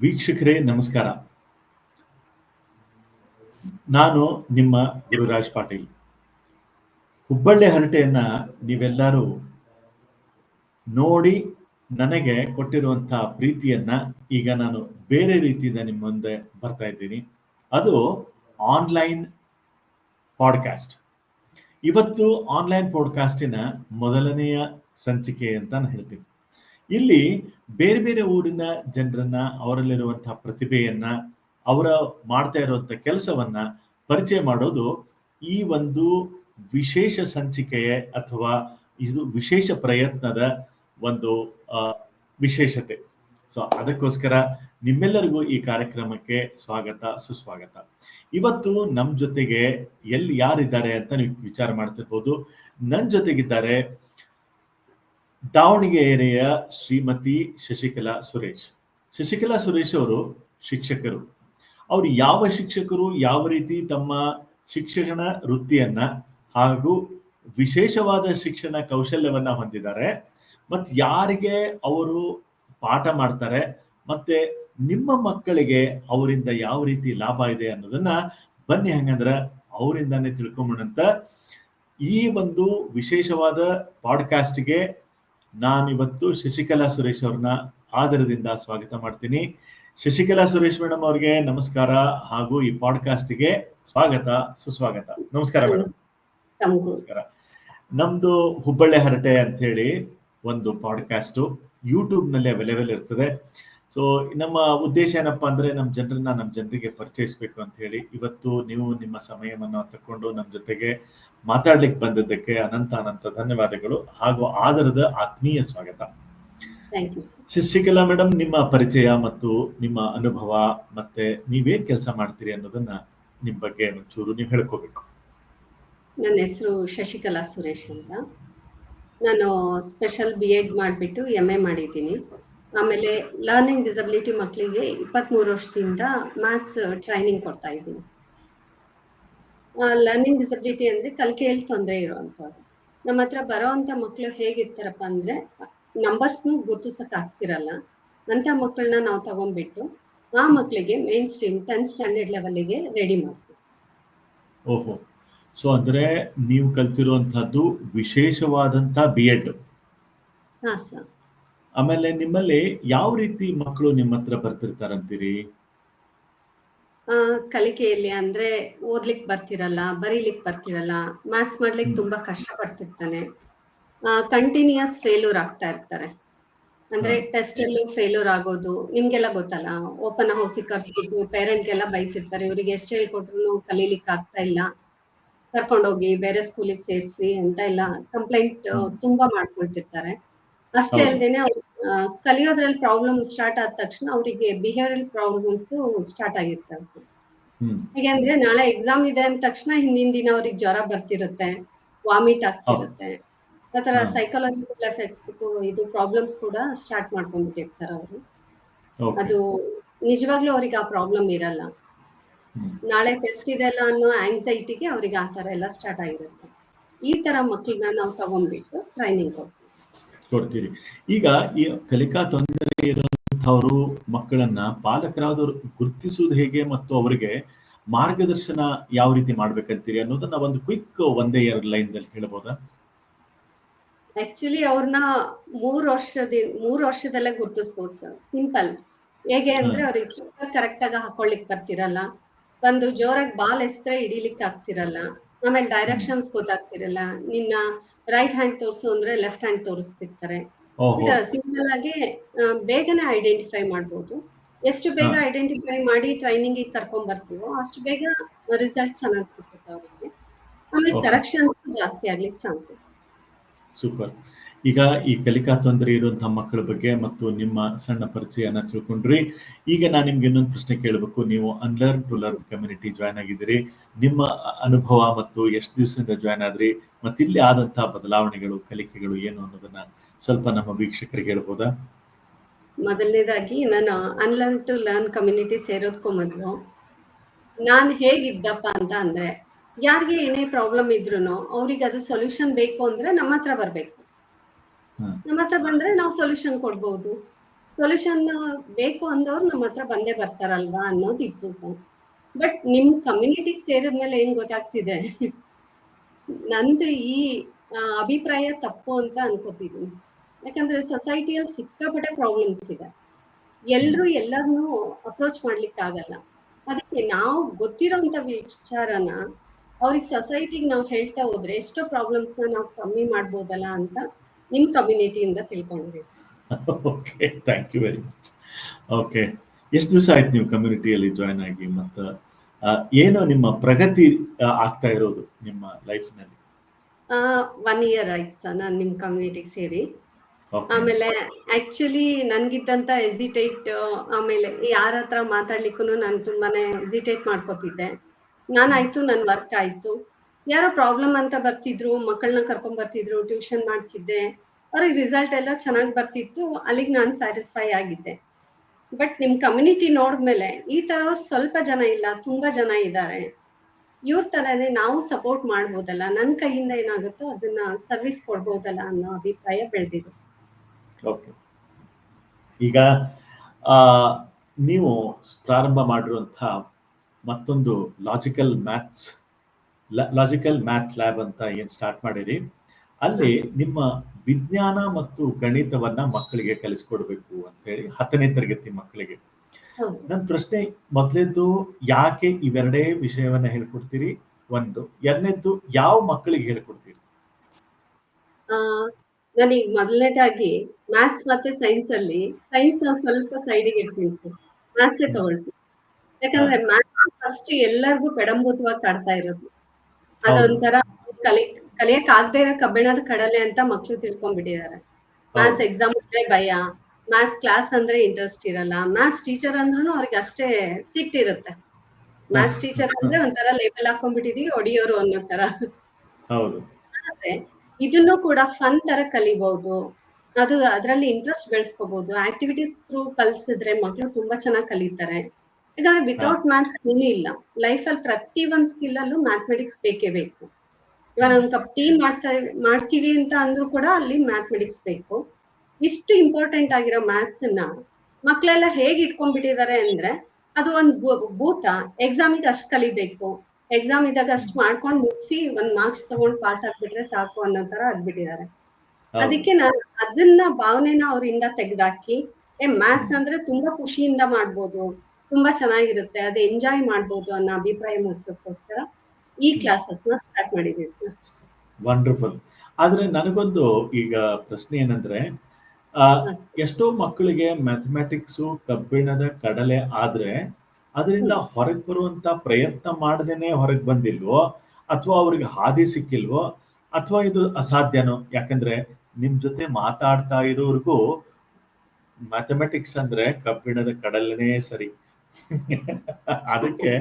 ವೀಕ್ಷಕರೇ, ನಮಸ್ಕಾರ. ನಾನು ನಿಮ್ಮ ಗುರುರಾಜ್ ಪಾಟೀಲ್. ಹುಬ್ಬಳ್ಳಿ ಹರಟೆಯನ್ನ ನೀವೆಲ್ಲರೂ ನೋಡಿ ನನಗೆ ಕೊಟ್ಟಿರುವಂತಹ ಪ್ರೀತಿಯನ್ನ ಈಗ ನಾನು ಬೇರೆ ರೀತಿಯಿಂದ ನಿಮ್ಮ ಮುಂದೆ ಬರ್ತಾ ಇದ್ದೀನಿ. ಅದು ಆನ್ಲೈನ್ ಪಾಡ್ಕಾಸ್ಟ್. ಇವತ್ತು ಆನ್ಲೈನ್ ಪಾಡ್ಕಾಸ್ಟಿನ ಮೊದಲನೆಯ ಸಂಚಿಕೆ ಅಂತ ನಾನು ಹೇಳ್ತೀನಿ. ಇಲ್ಲಿ ಬೇರೆ ಬೇರೆ ಊರಿನ ಜನರನ್ನ ಅವರಲ್ಲಿರುವಂತಹ ಪ್ರತಿಭೆಯನ್ನ, ಅವರ ಮಾಡ್ತಾ ಇರುವಂತ ಕೆಲಸವನ್ನ ಪರಿಚಯ ಮಾಡೋದು ಈ ಒಂದು ವಿಶೇಷ ಸಂಚಿಕೆಯ ಅಥವಾ ಇದು ವಿಶೇಷ ಪ್ರಯತ್ನದ ಒಂದು ವಿಶೇಷತೆ. ಸೊ, ಅದಕ್ಕೋಸ್ಕರ ನಿಮ್ಮೆಲ್ಲರಿಗೂ ಈ ಕಾರ್ಯಕ್ರಮಕ್ಕೆ ಸ್ವಾಗತ, ಸುಸ್ವಾಗತ. ಇವತ್ತು ನಮ್ಮ ಜೊತೆಗೆ ಎಲ್ಲಿ ಯಾರಿದ್ದಾರೆ ಅಂತ ನೀವು ವಿಚಾರ ಮಾಡ್ತಿರ್ಬೋದು. ನನ್ನ ಜೊತೆಗಿದ್ದಾರೆ ದಾವಣಗೆರೆಯ ಶ್ರೀಮತಿ ಶಶಿಕಲಾ ಸುರೇಶ್. ಶಶಿಕಲಾ ಸುರೇಶ್ ಅವರು ಶಿಕ್ಷಕರು. ಅವರು ಯಾವ ಶಿಕ್ಷಕರು, ಯಾವ ರೀತಿ ತಮ್ಮ ಶಿಕ್ಷಣ ವೃತ್ತಿಯನ್ನ ಹಾಗೂ ವಿಶೇಷವಾದ ಶಿಕ್ಷಣ ಕೌಶಲ್ಯವನ್ನ ಹೊಂದಿದ್ದಾರೆ, ಮತ್ ಯಾರಿಗೆ ಅವರು ಪಾಠ ಮಾಡ್ತಾರೆ, ಮತ್ತೆ ನಿಮ್ಮ ಮಕ್ಕಳಿಗೆ ಅವರಿಂದ ಯಾವ ರೀತಿ ಲಾಭ ಇದೆ ಅನ್ನೋದನ್ನ ಬನ್ನಿ ಹಂಗಂದ್ರ ಅವರಿಂದಾನೇ ತಿಳ್ಕೊಂಬಂತ ಈ ಒಂದು ವಿಶೇಷವಾದ ಪಾಡ್ಕಾಸ್ಟ್ಗೆ ನಾನಿವತ್ತು ಶಶಿಕಲಾ ಸುರೇಶ್ ಅವ್ರನ್ನ ಆದರದಿಂದ ಸ್ವಾಗತ ಮಾಡ್ತೀನಿ. ಶಶಿಕಲಾ ಸುರೇಶ್ ಮೇಡಮ್ ಅವ್ರಿಗೆ ನಮಸ್ಕಾರ ಹಾಗೂ ಈ ಪಾಡ್ಕಾಸ್ಟ್ಗೆ ಸ್ವಾಗತ ಸುಸ್ವಾಗತ. ನಮಸ್ಕಾರ ಮೇಡಮ್ ನಮಸ್ಕಾರ. ನಮ್ದು ಹುಬ್ಬಳ್ಳಿ ಹರಟೆ ಅಂತ ಹೇಳಿ ಒಂದು ಪಾಡ್ಕಾಸ್ಟ್ ಯೂಟ್ಯೂಬ್ನಲ್ಲಿ ಅವೈಲೇಬಲ್ ಇರ್ತದೆ. ಸೊ ನಮ್ಮ ಉದ್ದೇಶ ಏನಪ್ಪಾ ಅಂದ್ರೆ ನಮ್ಮ ಜನರನ್ನ ನಮ್ಮ ಜನರಿಗೆ ಪರಿಚಯಿಸಬೇಕು ಅಂತ ಹೇಳಿ. ಇವತ್ತು ನೀವು ನಿಮ್ಮ ಸಮಯವನ್ನು ತಕ್ಕೊಂಡು ನಮ್ಮ ಜೊತೆಗೆ ಮಾತಾಡ್ಲಿಕ್ಕೆ ಬಂದಿದ್ದಕ್ಕೆ ಅನಂತ ಅನಂತ ಧನ್ಯವಾದಗಳು ಹಾಗೂ ಆದರದ ಆತ್ಮೀಯ ಸ್ವಾಗತ. ಶಶಿಕಲಾ ಮೇಡಮ್ ನಿಮ್ಮ ಪರಿಚಯ ಮತ್ತು ನಿಮ್ಮ ಅನುಭವ ಮತ್ತೆ ನೀವೇನ್ ಕೆಲಸ ಮಾಡ್ತೀರಿ ಅನ್ನೋದನ್ನ ನಿಮ್ ಬಗ್ಗೆ ಒಂಚೂರು ನೀವು ಹೇಳ್ಕೋಬೇಕು. ನನ್ನ ಹೆಸರು ಶಶಿಕಲಾ ಸುರೇಶ್ ಅಂತ. ನಾನು ಸ್ಪೆಷಲ್ ಬಿ ಎಡ್ ಮಾಡಿಬಿಟ್ಟು ಎಂ ಎ ಮಾಡಿದ್ದೀನಿ. ಆಮೇಲೆ ಲರ್ನಿಂಗ್ ಡಿಸಬಿಲಿಟಿ ಮಕ್ಕಳಿಗೆ ಇಪ್ಪತ್ತ್ಮೂರು ವರ್ಷದಿಂದ ಮ್ಯಾಥ್ಸ್ ಟ್ರೈನಿಂಗ್ ಕೊಡ್ತಾ ಇದ್ದೀನಿ. ಲರ್ನಿಂಗ್ ಡಿಸಬಿಲಿಟಿ ಅಂದ್ರೆ ಕಲಿಕೆಯಲ್ಲಿ ತೊಂದರೆ ಇರುವಂಥವ್ರು ನಮ್ಮ ಹತ್ರ ಬರೋವಂಥ ಮಕ್ಕಳು ಹೇಗಿರ್ತಾರಪ್ಪ ಅಂದ್ರೆ ನಂಬರ್ಸ್ನು ಗುರುತಿಸಕ್ ಆಗ್ತಿರಲ್ಲ. ಅಂತ ಮಕ್ಕಳನ್ನ ನಾವು ತಗೊಂಡ್ಬಿಟ್ಟು ಆ ಮಕ್ಕಳಿಗೆ ಮೇನ್ ಸ್ಟ್ರೀಮ್ ಟೆನ್ ಸ್ಟ್ಯಾಂಡರ್ಡ್ ಲೆವೆಲ್ಗೆ ರೆಡಿ ಮಾಡ್ತೀವಿ. ಓಹೋ. ಸೊ ಅಂದ್ರೆ ನೀವು ಕಲ್ತಿರುವಂತಹದ್ದು ವಿಶೇಷವಾದಂತ ಬಿ ಎಡ್ ಹಾ ಸರ್ ಆಮೇಲೆ ನಿಮ್ಮಲ್ಲಿ ಯಾವ ರೀತಿ ಮಕ್ಕಳು ನಿಮ್ಮ ಹತ್ರ ಬರ್ತಿರ್ತಾರಂತೀರಿ? ಆ, ಕಲಿಕೆಯಲ್ಲಿ ಅಂದ್ರೆ ಓದ್ಲಿಕ್ ಬರ್ತಿರಲ್ಲ ಬರೀಲಿಕ್ ಬರ್ತಿರಲ್ಲ ಮ್ಯಾಥ್ಸ್ ಮಾಡ್ಲಿಕ್ಕೆ ತುಂಬಾ ಕಷ್ಟ ಪಡ್ತಿರ್ತಾನೆ ಕಂಟಿನ್ಯೂಸ್ ಫೇಲ್ಯೂರ್ ಆಗ್ತಾ ಇರ್ತಾರೆ. ಅಂದ್ರೆ. ಟೆಸ್ಟ್ ಅಲ್ಲೂ ಫೇಲ್ಯೂರ್ ಆಗೋದು ನಿಮ್ಗೆಲ್ಲ ಗೊತ್ತಲ್ಲ ಓಪನ್ ಹೌಸ್ ಕರ್ಸ್ಬಿಟ್ಟು ಪೇರೆಂಟ್ಗೆಲ್ಲ ಬೈತಿರ್ತಾರೆ ಇವ್ರಿಗೆ ಎಷ್ಟು ಹೇಳ್ಕೊಟ್ರು ಕಲೀಲಿಕ್ ಆಗ್ತಾ ಇಲ್ಲ. ಕರ್ಕೊಂಡೋಗಿ ಬೇರೆ ಸ್ಕೂಲಿಗೆ ಸೇರಿಸಿ ಅಂತ ಎಲ್ಲ ಕಂಪ್ಲೇಂಟ್ ತುಂಬಾ ಮಾಡ್ಕೊಳ್ತಿರ್ತಾರೆ. ಅಷ್ಟೇ ಅಲ್ಲದೇನೆ ಅವ್ರು ಕಲಿಯೋದ್ರಲ್ಲಿ ಪ್ರಾಬ್ಲಮ್ ಸ್ಟಾರ್ಟ್ ಆದ ತಕ್ಷಣ ಅವರಿಗೆ ಬಿಹೇವಿಯರಲ್ ಪ್ರಾಬ್ಲಮ್ಸ್ ಸ್ಟಾರ್ಟ್ ಆಗಿರ್ತವೆ ಸರ್ ಹೇಗೆಂದ್ರೆ ನಾಳೆ ಎಕ್ಸಾಮ್ ಇದೆ ಅಂದ ತಕ್ಷಣ ಹಿಂದಿನ ದಿನ ಅವ್ರಿಗೆ ಜ್ವರ ಬರ್ತಿರುತ್ತೆ ವಾಮಿಟ್ ಆಗ್ತಿರುತ್ತೆ. ಆತರ. ಸೈಕಾಲಜಿಕಲ್ ಎಫೆಕ್ಟ್ಸ್ ಇದು ಪ್ರಾಬ್ಲಮ್ಸ್ ಕೂಡ ಸ್ಟಾರ್ಟ್ ಮಾಡ್ಕೊಂಡ್ಬಿಟ್ಟಿರ್ತಾರೆ ಅವರು. ಅದು ನಿಜವಾಗ್ಲೂ ಅವ್ರಿಗೆ ಆ ಪ್ರಾಬ್ಲಮ್ ಇರಲ್ಲ. ನಾಳೆ ಟೆಸ್ಟ್ ಇದೆಲ್ಲ ಅನ್ನೋ ಆಂಗ್ಸೈಟಿಗೆ ಅವ್ರಿಗೆ ಆ ತರ ಎಲ್ಲ ಸ್ಟಾರ್ಟ್ ಆಗಿರುತ್ತೆ. ಈ ತರ ಮಕ್ಕಳನ್ನ ನಾವು ತಗೊಂಡ್ಬಿಟ್ಟು ಟ್ರೈನಿಂಗ್ ಕೊಡ್ತೀವಿ. ಕೊಡ್ತೀರಿ. ಈಗ ಈ ಕಲಿಕಾ ತೊಂದರೆ ಇರುವಂತಹವರು ಮಕ್ಕಳನ್ನ ಪಾಲಕರಾದವರು ಗುರುತಿಸುವುದು ಹೇಗೆ ಮತ್ತು ಅವರಿಗೆ ಮಾರ್ಗದರ್ಶನ ಯಾವ ರೀತಿ ಮಾಡ್ಬೇಕಂತೀರಿ ಅನ್ನೋದನ್ನ ಒಂದು ಕ್ವಿಕ್ ಒಂದೇ ಎರಡು ಲೈನ್ ದಲ್ಲಿ ಹೇಳ್ಬೋದಾ? ಆಕ್ಚುಲಿ ಅವ್ರನ್ನ ಮೂರ್ ವರ್ಷದ ಮೂರ್ ವರ್ಷದಲ್ಲೇ ಗುರ್ತಿಸ್ಬೋದು ಸರ್. ಸಿಂಪಲ್ ಹೇಗೆ ಅಂದ್ರೆ ಅವ್ರಿಗೆ ಕರೆಕ್ಟ್ ಆಗಿ ಹಾಕೊಳ್ಳಿಕ್ ಬರ್ತಿರಲ್ಲ. ಒಂದು ಜೋರಾಗಿ ಬಾಲ್ ಎಸ್ತ್ರೆ ಹಿಡಿಲಿಕ್ಕೆ ಆಗ್ತಿರಲ್ಲ. ಆಮೇಲೆ ಡೈರೆಕ್ಷನ್ಸ್ ಗೊತ್ತಾಗ್ತಿರಲ್ಲ. ನಿನ್ನ ರೈಟ್ ಹ್ಯಾಂಡ್ ತೋರಿಸು ಅಂದ್ರೆ ಲೆಫ್ಟ್ ಹ್ಯಾಂಡ್ ತೋರಿಸ್ತಿರ್ತಾರೆ. ಸಿಂಪಲ್ ಆಗಿ ಬೇಗನೆ ಐಡೆಂಟಿಫೈ ಮಾಡ್ಬೋದು. ಎಷ್ಟು ಬೇಗ ಐಡೆಂಟಿಫೈ ಮಾಡಿ ಟ್ರೈನಿಂಗ್ ಕರ್ಕೊಂಡ್ ಬರ್ತೀವೋ ಅಷ್ಟು ಬೇಗ ರಿಸಲ್ಟ್ ಚೆನ್ನಾಗಿ ಸಿಗುತ್ತೆ ಅವರಿಗೆ. ಆಮೇಲೆ. ಕರೆಕ್ಷನ್ಸ್ ಜಾಸ್ತಿ ಆಗ್ಲಿಕ್ಕೆ ಚಾನ್ಸಸ್ ಸೂಪರ್ ಈಗ ಈ ಕಲಿಕಾ ತೊಂದರೆ ಇರುವಂತಹ ಮಕ್ಕಳ ಬಗ್ಗೆ ಮತ್ತು ನಿಮ್ಮ ಸಣ್ಣ ಪರಿಚಯನ ತಿಳ್ಕೊಂಡ್ರಿ. ಈಗ ನಾನು ನಿಮ್ಗೆ ಇನ್ನೊಂದು ಪ್ರಶ್ನೆ ಕೇಳಬೇಕು. ನೀವು unlearn to learn community join ಆಗಿದ್ದೀರಿ. ನಿಮ್ಮ ಅನುಭವ ಮತ್ತು ಎಷ್ಟು ದಿವಸದಿಂದ ಜಾಯ್ನ್ ಆದ್ರಿ? ಮತ್ತೆ ಇಲ್ಲಿ ಆದಂತಹ ಬದಲಾವಣೆಗಳು, ಕಲಿಕೆಗಳು ಏನು ಅನ್ನೋದನ್ನ ಸ್ವಲ್ಪ ನಮ್ಮ ವೀಕ್ಷಕರಿಗೆ ಹೇಳ್ಬೋದಾ? ಮೊದಲನೇದಾಗಿ ನಾನು ಅನ್ಲರ್ನ್ ಟು ಲರ್ನ್ ಕಮ್ಯುನಿಟಿ ಸೇರೋದಕ್ಕೂ ಮೊದಲು ನಾನು ಹೇಗಿದ್ದಪ್ಪ ಅಂತ ಅಂದ್ರೆ, ಯಾರಿಗೆ ಏನೇ ಪ್ರಾಬ್ಲಮ್ ಇದ್ರು ಅವ್ರಿಗೆ ಅದು ಸೊಲ್ಯೂಷನ್ ಬೇಕು ಅಂದ್ರೆ ನಮ್ಮ ಹತ್ರ ಬರ್ಬೇಕು. ನಮ್ಮ ಹತ್ರ ಬಂದ್ರೆ ನಾವು ಸೊಲ್ಯೂಷನ್ ಕೊಡ್ಬೋದು. ಸೊಲ್ಯೂಷನ್ ಬೇಕು ಅಂದವ್ರು ನಮ್ಮ ಹತ್ರ ಬಂದೇ ಬರ್ತಾರಲ್ವಾ ಅನ್ನೋದಿತ್ತು ಸರ್ ಬಟ್ ನಿಮ್ ಕಮ್ಯುನಿಟಿಗೆ ಸೇರಿದ್ಮೇಲೆ ಏನ್ ಗೊತ್ತಾಗ್ತಿದೆ? ನಂದು ಈ ಅಭಿಪ್ರಾಯ ತಪ್ಪು ಅಂತ ಅನ್ಕೋತಿದೀನಿ. ಯಾಕಂದ್ರೆ ಸೊಸೈಟಿಯಲ್ಲಿ ಸಿಕ್ಕಾಪಟ್ಟೆ ಪ್ರಾಬ್ಲಮ್ಸ್ ಇದೆ. ಎಲ್ರು ಎಲ್ಲರನ್ನೂ ಅಪ್ರೋಚ್ ಮಾಡ್ಲಿಕ್ಕೆ ಆಗಲ್ಲ. ಅದಕ್ಕೆ ನಾವು ಗೊತ್ತಿರೋಂತ ವಿಚಾರನ ಅವ್ರಿಗೆ ಸೊಸೈಟಿಗೆ ನಾವು ಹೇಳ್ತಾ ಹೋದ್ರೆ ಎಷ್ಟೋ ಪ್ರಾಬ್ಲಮ್ಸ್ ನಾವು ಕಮ್ಮಿ ಮಾಡ್ಬೋದಲ್ಲ ಅಂತ ನಿಮ್ ಕಮ್ಯುನಿಟಿಯಿಂದ ತಿಳ್ಕೊಂಡೆ okay thank you very much okay ಎಷ್ಟು ದಿವಸ ಆಯ್ತು ನೀವು ಕಮ್ಯುನಿಟಿಯಲ್ಲಿ ಜಾಯ್ನ್ ಆಗಿ ಮತ್ತು ಏನು ನಿಮ್ಮ ಪ್ರಗತಿ ಆಗ್ತಾ ಇರೋದು ನಿಮ್ಮ ಲೈಫ್ನಲ್ಲಿ ಒನ್ ಇಯರ್ ಆಯ್ತು ಸರ್ ನಾನು ನಿಮ್ಮ ಕಮ್ಯುನಿಟಿಗೆ ಸೇರಿ. ಆಮೇಲೆ ಆಕ್ಚುಲಿ ನನ್ಗಿದ್ದಂತ ಎಸಿಟೇಟ್ ಆಮೇಲೆ ಯಾರ ಹತ್ರ ಮಾತಾಡ್ಲಿಕ್ಕೂ ನಾನು ತುಂಬಾನೇ ಎಸಿಟೇಟ್ ಮಾಡ್ಕೋತಿದ್ದೆ. ನಾನಾಯ್ತು ನನ್ನ ವರ್ಕ್ ಆಯ್ತು. ಯಾರೋ ಪ್ರಾಬ್ಲಮ್ ಅಂತ ಬರ್ತಿದ್ರು ಮಕ್ಕಳನ್ನ ಕರ್ಕೊಂಡ್ ಬರ್ತಿದ್ರು ಟ್ಯೂಷನ್ ಮಾಡ್ತಿದ್ದೆ, ಅವ್ರಿಗೆ ರಿಸಲ್ಟ್ ಎಲ್ಲ ಚೆನ್ನಾಗಿ ಬರ್ತಿತ್ತು, ಅಲ್ಲಿಗೆ ನಾನು ಸ್ಯಾಟಿಸ್ಫೈ ಆಗಿದ್ದೆ. ಬಟ್ ನಿಮ್ ಕಮ್ಯುನಿಟಿ ನೋಡಿದ್ಮೇಲೆ ಈ ತರ ಅವ್ರು ಸ್ವಲ್ಪ ಜನ ಇಲ್ಲ, ತುಂಬಾ ಜನ ಇದ್ದಾರೆ ಇವ್ರ ತರನೇ ನಾವು ಸಪೋರ್ಟ್ ಮಾಡ್ಬೋದಲ್ಲ ನನ್ನ ಕೈಯಿಂದ ಏನಾಗುತ್ತೋ ಅದನ್ನ ಸರ್ವಿಸ್ ಕೊಡ್ಬೋದಲ್ಲ ಅನ್ನೋ ಅಭಿಪ್ರಾಯ ಬೆಳೆದಿದೆ. ಈಗ ನೀವು ಪ್ರಾರಂಭ ಮಾಡಿರುವಂತ ಮತ್ತೊಂದು logical maths logical math lab ಅಂತ ಏನು ಸ್ಟಾರ್ಟ್ ಮಾಡಿರಿ ಅಲ್ಲಿ ನಿಮ್ಮ ವಿಜ್ಞಾನ ಮತ್ತು ಗಣಿತವನ್ನ ಮಕ್ಕಳಿಗೆ ಕಲಿಸ್ಕೊಡ್ಬೇಕು ಅಂತ ಹೇಳಿ ಹತ್ತನೇ ತರಗತಿ ಮಕ್ಕಳಿಗೆ. ನನ್ನ ಪ್ರಶ್ನೆ ಮೊದಲೇದ್ದು ಯಾಕೆ ಇವೆರಡೇ ವಿಷಯವನ್ನ ಹೇಳ್ಕೊಡ್ತೀರಿ? ಒಂದು. ಎರಡನೇದ್ದು ಯಾವ ಮಕ್ಕಳಿಗೆ ಹೇಳ್ಕೊಡ್ತೀರಿ? ನನಗೆ ಮೊದಲನೇದಾಗಿ ಮ್ಯಾಥ್ಸ್ ಮತ್ತೆ ಸೈನ್ಸ್ ಅಲ್ಲಿ ಸೈನ್ಸ್ ನಾನು ಸ್ವಲ್ಪ ಸೈಡಿಗೆ ಇಟ್ಕೊಳ್ತೀವಿ ಮ್ಯಾಥ್ಸೇ ತಗೊಳ್ತೀನಿ. ಯಾಕಂದ್ರೆ ಮ್ಯಾಥ್ಸ್ ಫಸ್ಟ್ ಎಲ್ಲರಿಗೂ ಪೆಡಂಭೂತವಾಗಿ ಕಾಡ್ತಾ ಇರೋದು. ಅದೊಂಥರ ಕಲಿ ಕಲಿಯಕ್ ಆಗದೆ ಇರೋ ಕಬ್ಬಿಣದ ಕಡಲೆ ಅಂತ ಮಕ್ಳು ತಿಳ್ಕೊಂಡ್ಬಿಟ್ಟಿದ್ದಾರೆ. ಮ್ಯಾಥ್ಸ್ ಎಕ್ಸಾಮ್ ಅಂದ್ರೆ ಭಯ. ಮ್ಯಾಥ್ಸ್ ಕ್ಲಾಸ್ ಅಂದ್ರೆ ಇಂಟ್ರೆಸ್ಟ್ ಇರಲ್ಲ. ಮ್ಯಾಥ್ಸ್ ಟೀಚರ್ ಅಂದ್ರೂ ಅವ್ರಿಗೆ ಅಷ್ಟೇ ಸಿಟ್ ಇರುತ್ತೆ. ಮ್ಯಾಥ್ಸ್ ಟೀಚರ್ ಅಂದ್ರೆ ಒಂಥರ ಲೇಬಲ್ ಹಾಕೊಂಡ್ಬಿಟ್ಟಿದೀವಿ ಒಡಿಯೋರು ಅನ್ನೋ ತರ ಆದ್ರೆ ಇದನ್ನು ಕೂಡ ಫನ್ ತರ ಕಲಿಬಹುದು ಅದು ಅದರಲ್ಲಿ ಇಂಟ್ರೆಸ್ಟ್ ಬೆಳೆಸ್ಕೋಬಹುದು ಆಕ್ಟಿವಿಟೀಸ್ ಥ್ರೂ ಕಲ್ಸಿದ್ರೆ ಮಕ್ಕಳು ತುಂಬಾ ಚೆನ್ನಾಗಿ ಕಲಿತಾರೆ. ಯಾಕಂದ್ರೆ ವಿತೌಟ್ ಮ್ಯಾಥ್ಸ್ ಏನೇ ಇಲ್ಲ. ಲೈಫ್ ಅಲ್ಲಿ ಪ್ರತಿ ಒಂದ್ ಸ್ಕಿಲ್ ಅಲ್ಲೂ ಮ್ಯಾಥಮೆಟಿಕ್ಸ್ ಬೇಕೇ ಬೇಕು. ಇವಾಗ ಒಂದು ಕಪ್ ಟೀ ಮಾಡ್ತಾ ಮಾಡ್ತೀವಿ ಅಂತ ಅಂದ್ರೂ ಕೂಡ ಅಲ್ಲಿ ಮ್ಯಾಥಮೆಟಿಕ್ಸ್ ಬೇಕು. ಇಷ್ಟು ಇಂಪಾರ್ಟೆಂಟ್ ಆಗಿರೋ ಮ್ಯಾಥ್ಸ್ನ ಮಕ್ಕಳೆಲ್ಲ ಹೇಗೆ ಇಟ್ಕೊಂಡ್ಬಿಟ್ಟಿದ್ದಾರೆ ಅಂದ್ರೆ ಅದು ಒಂದು ಭೂತ ಎಕ್ಸಾಮಿಗೆ ಅಷ್ಟು ಕಲಿಬೇಕು. ಎಕ್ಸಾಮ್ ಇದ್ದಾಗ ಅಷ್ಟು ಮಾಡ್ಕೊಂಡು ಮುಗಿಸಿ ಒಂದ್ ಮಾರ್ಕ್ಸ್ ತಗೊಂಡು ಪಾಸ್ ಆಗ್ಬಿಟ್ರೆ ಸಾಕು ಅನ್ನೋ ತರ ಆಗ್ಬಿಟ್ಟಿದ್ದಾರೆ. ಅದಕ್ಕೆ ನಾನು ಅದನ್ನ ಭಾವನೆನ ಅವರಿಂದ ತೆಗೆದಾಕಿ ಏ ಮ್ಯಾಥ್ಸ್ ಅಂದ್ರೆ ತುಂಬಾ ಖುಷಿಯಿಂದ ಮಾಡ್ಬೋದು. ತುಂಬಾ ಚೆನ್ನಾಗಿರುತ್ತೆ ಅದು ಎಂಜಾಯ್ ಮಾಡ್ಬೋದು ಅನ್ನೋ ಅಭಿಪ್ರಾಯ ಮೂಡಿಸೋಕ್ಕೋಸ್ಕರ ಈ ಕ್ಲಾಸಸ್ನ ಸ್ಟಾರ್ಟ್ ಮಾಡಿದೀವಿ ಸರ್. ವಂಡರ್ಫುಲ್ ಆದ್ರೆ ನನಗೊಂದು ಈಗ ಪ್ರಶ್ನೆ ಏನಂದ್ರೆ ಎಷ್ಟೋ ಮಕ್ಕಳಿಗೆ ಮ್ಯಾಥಮೆಟಿಕ್ಸ್ ಕಬ್ಬಿಣದ ಕಡಲೆ ಆದ್ರೆ ಅದರಿಂದ ಹೊರಗೆ ಬರುವಂತ ಪ್ರಯತ್ನ ಮಾಡದೇನೆ ಹೊರಗೆ ಬಂದಿಲ್ವೋ ಅಥವಾ ಅವ್ರಿಗೆ ಹಾದಿ ಸಿಕ್ಕಿಲ್ವೋ ಅಥವಾ ಇದು ಅಸಾಧ್ಯನೋ? ಯಾಕಂದ್ರೆ ನಿಮ್ ಜೊತೆ ಮಾತಾಡ್ತಾ ಇರೋರ್ಗೂ ಮ್ಯಾಥಮೆಟಿಕ್ಸ್ ಅಂದ್ರೆ ಕಬ್ಬಿಣದ ಕಡಲೆನೇ ಸರಿ. ಅದಕ್ಕೆ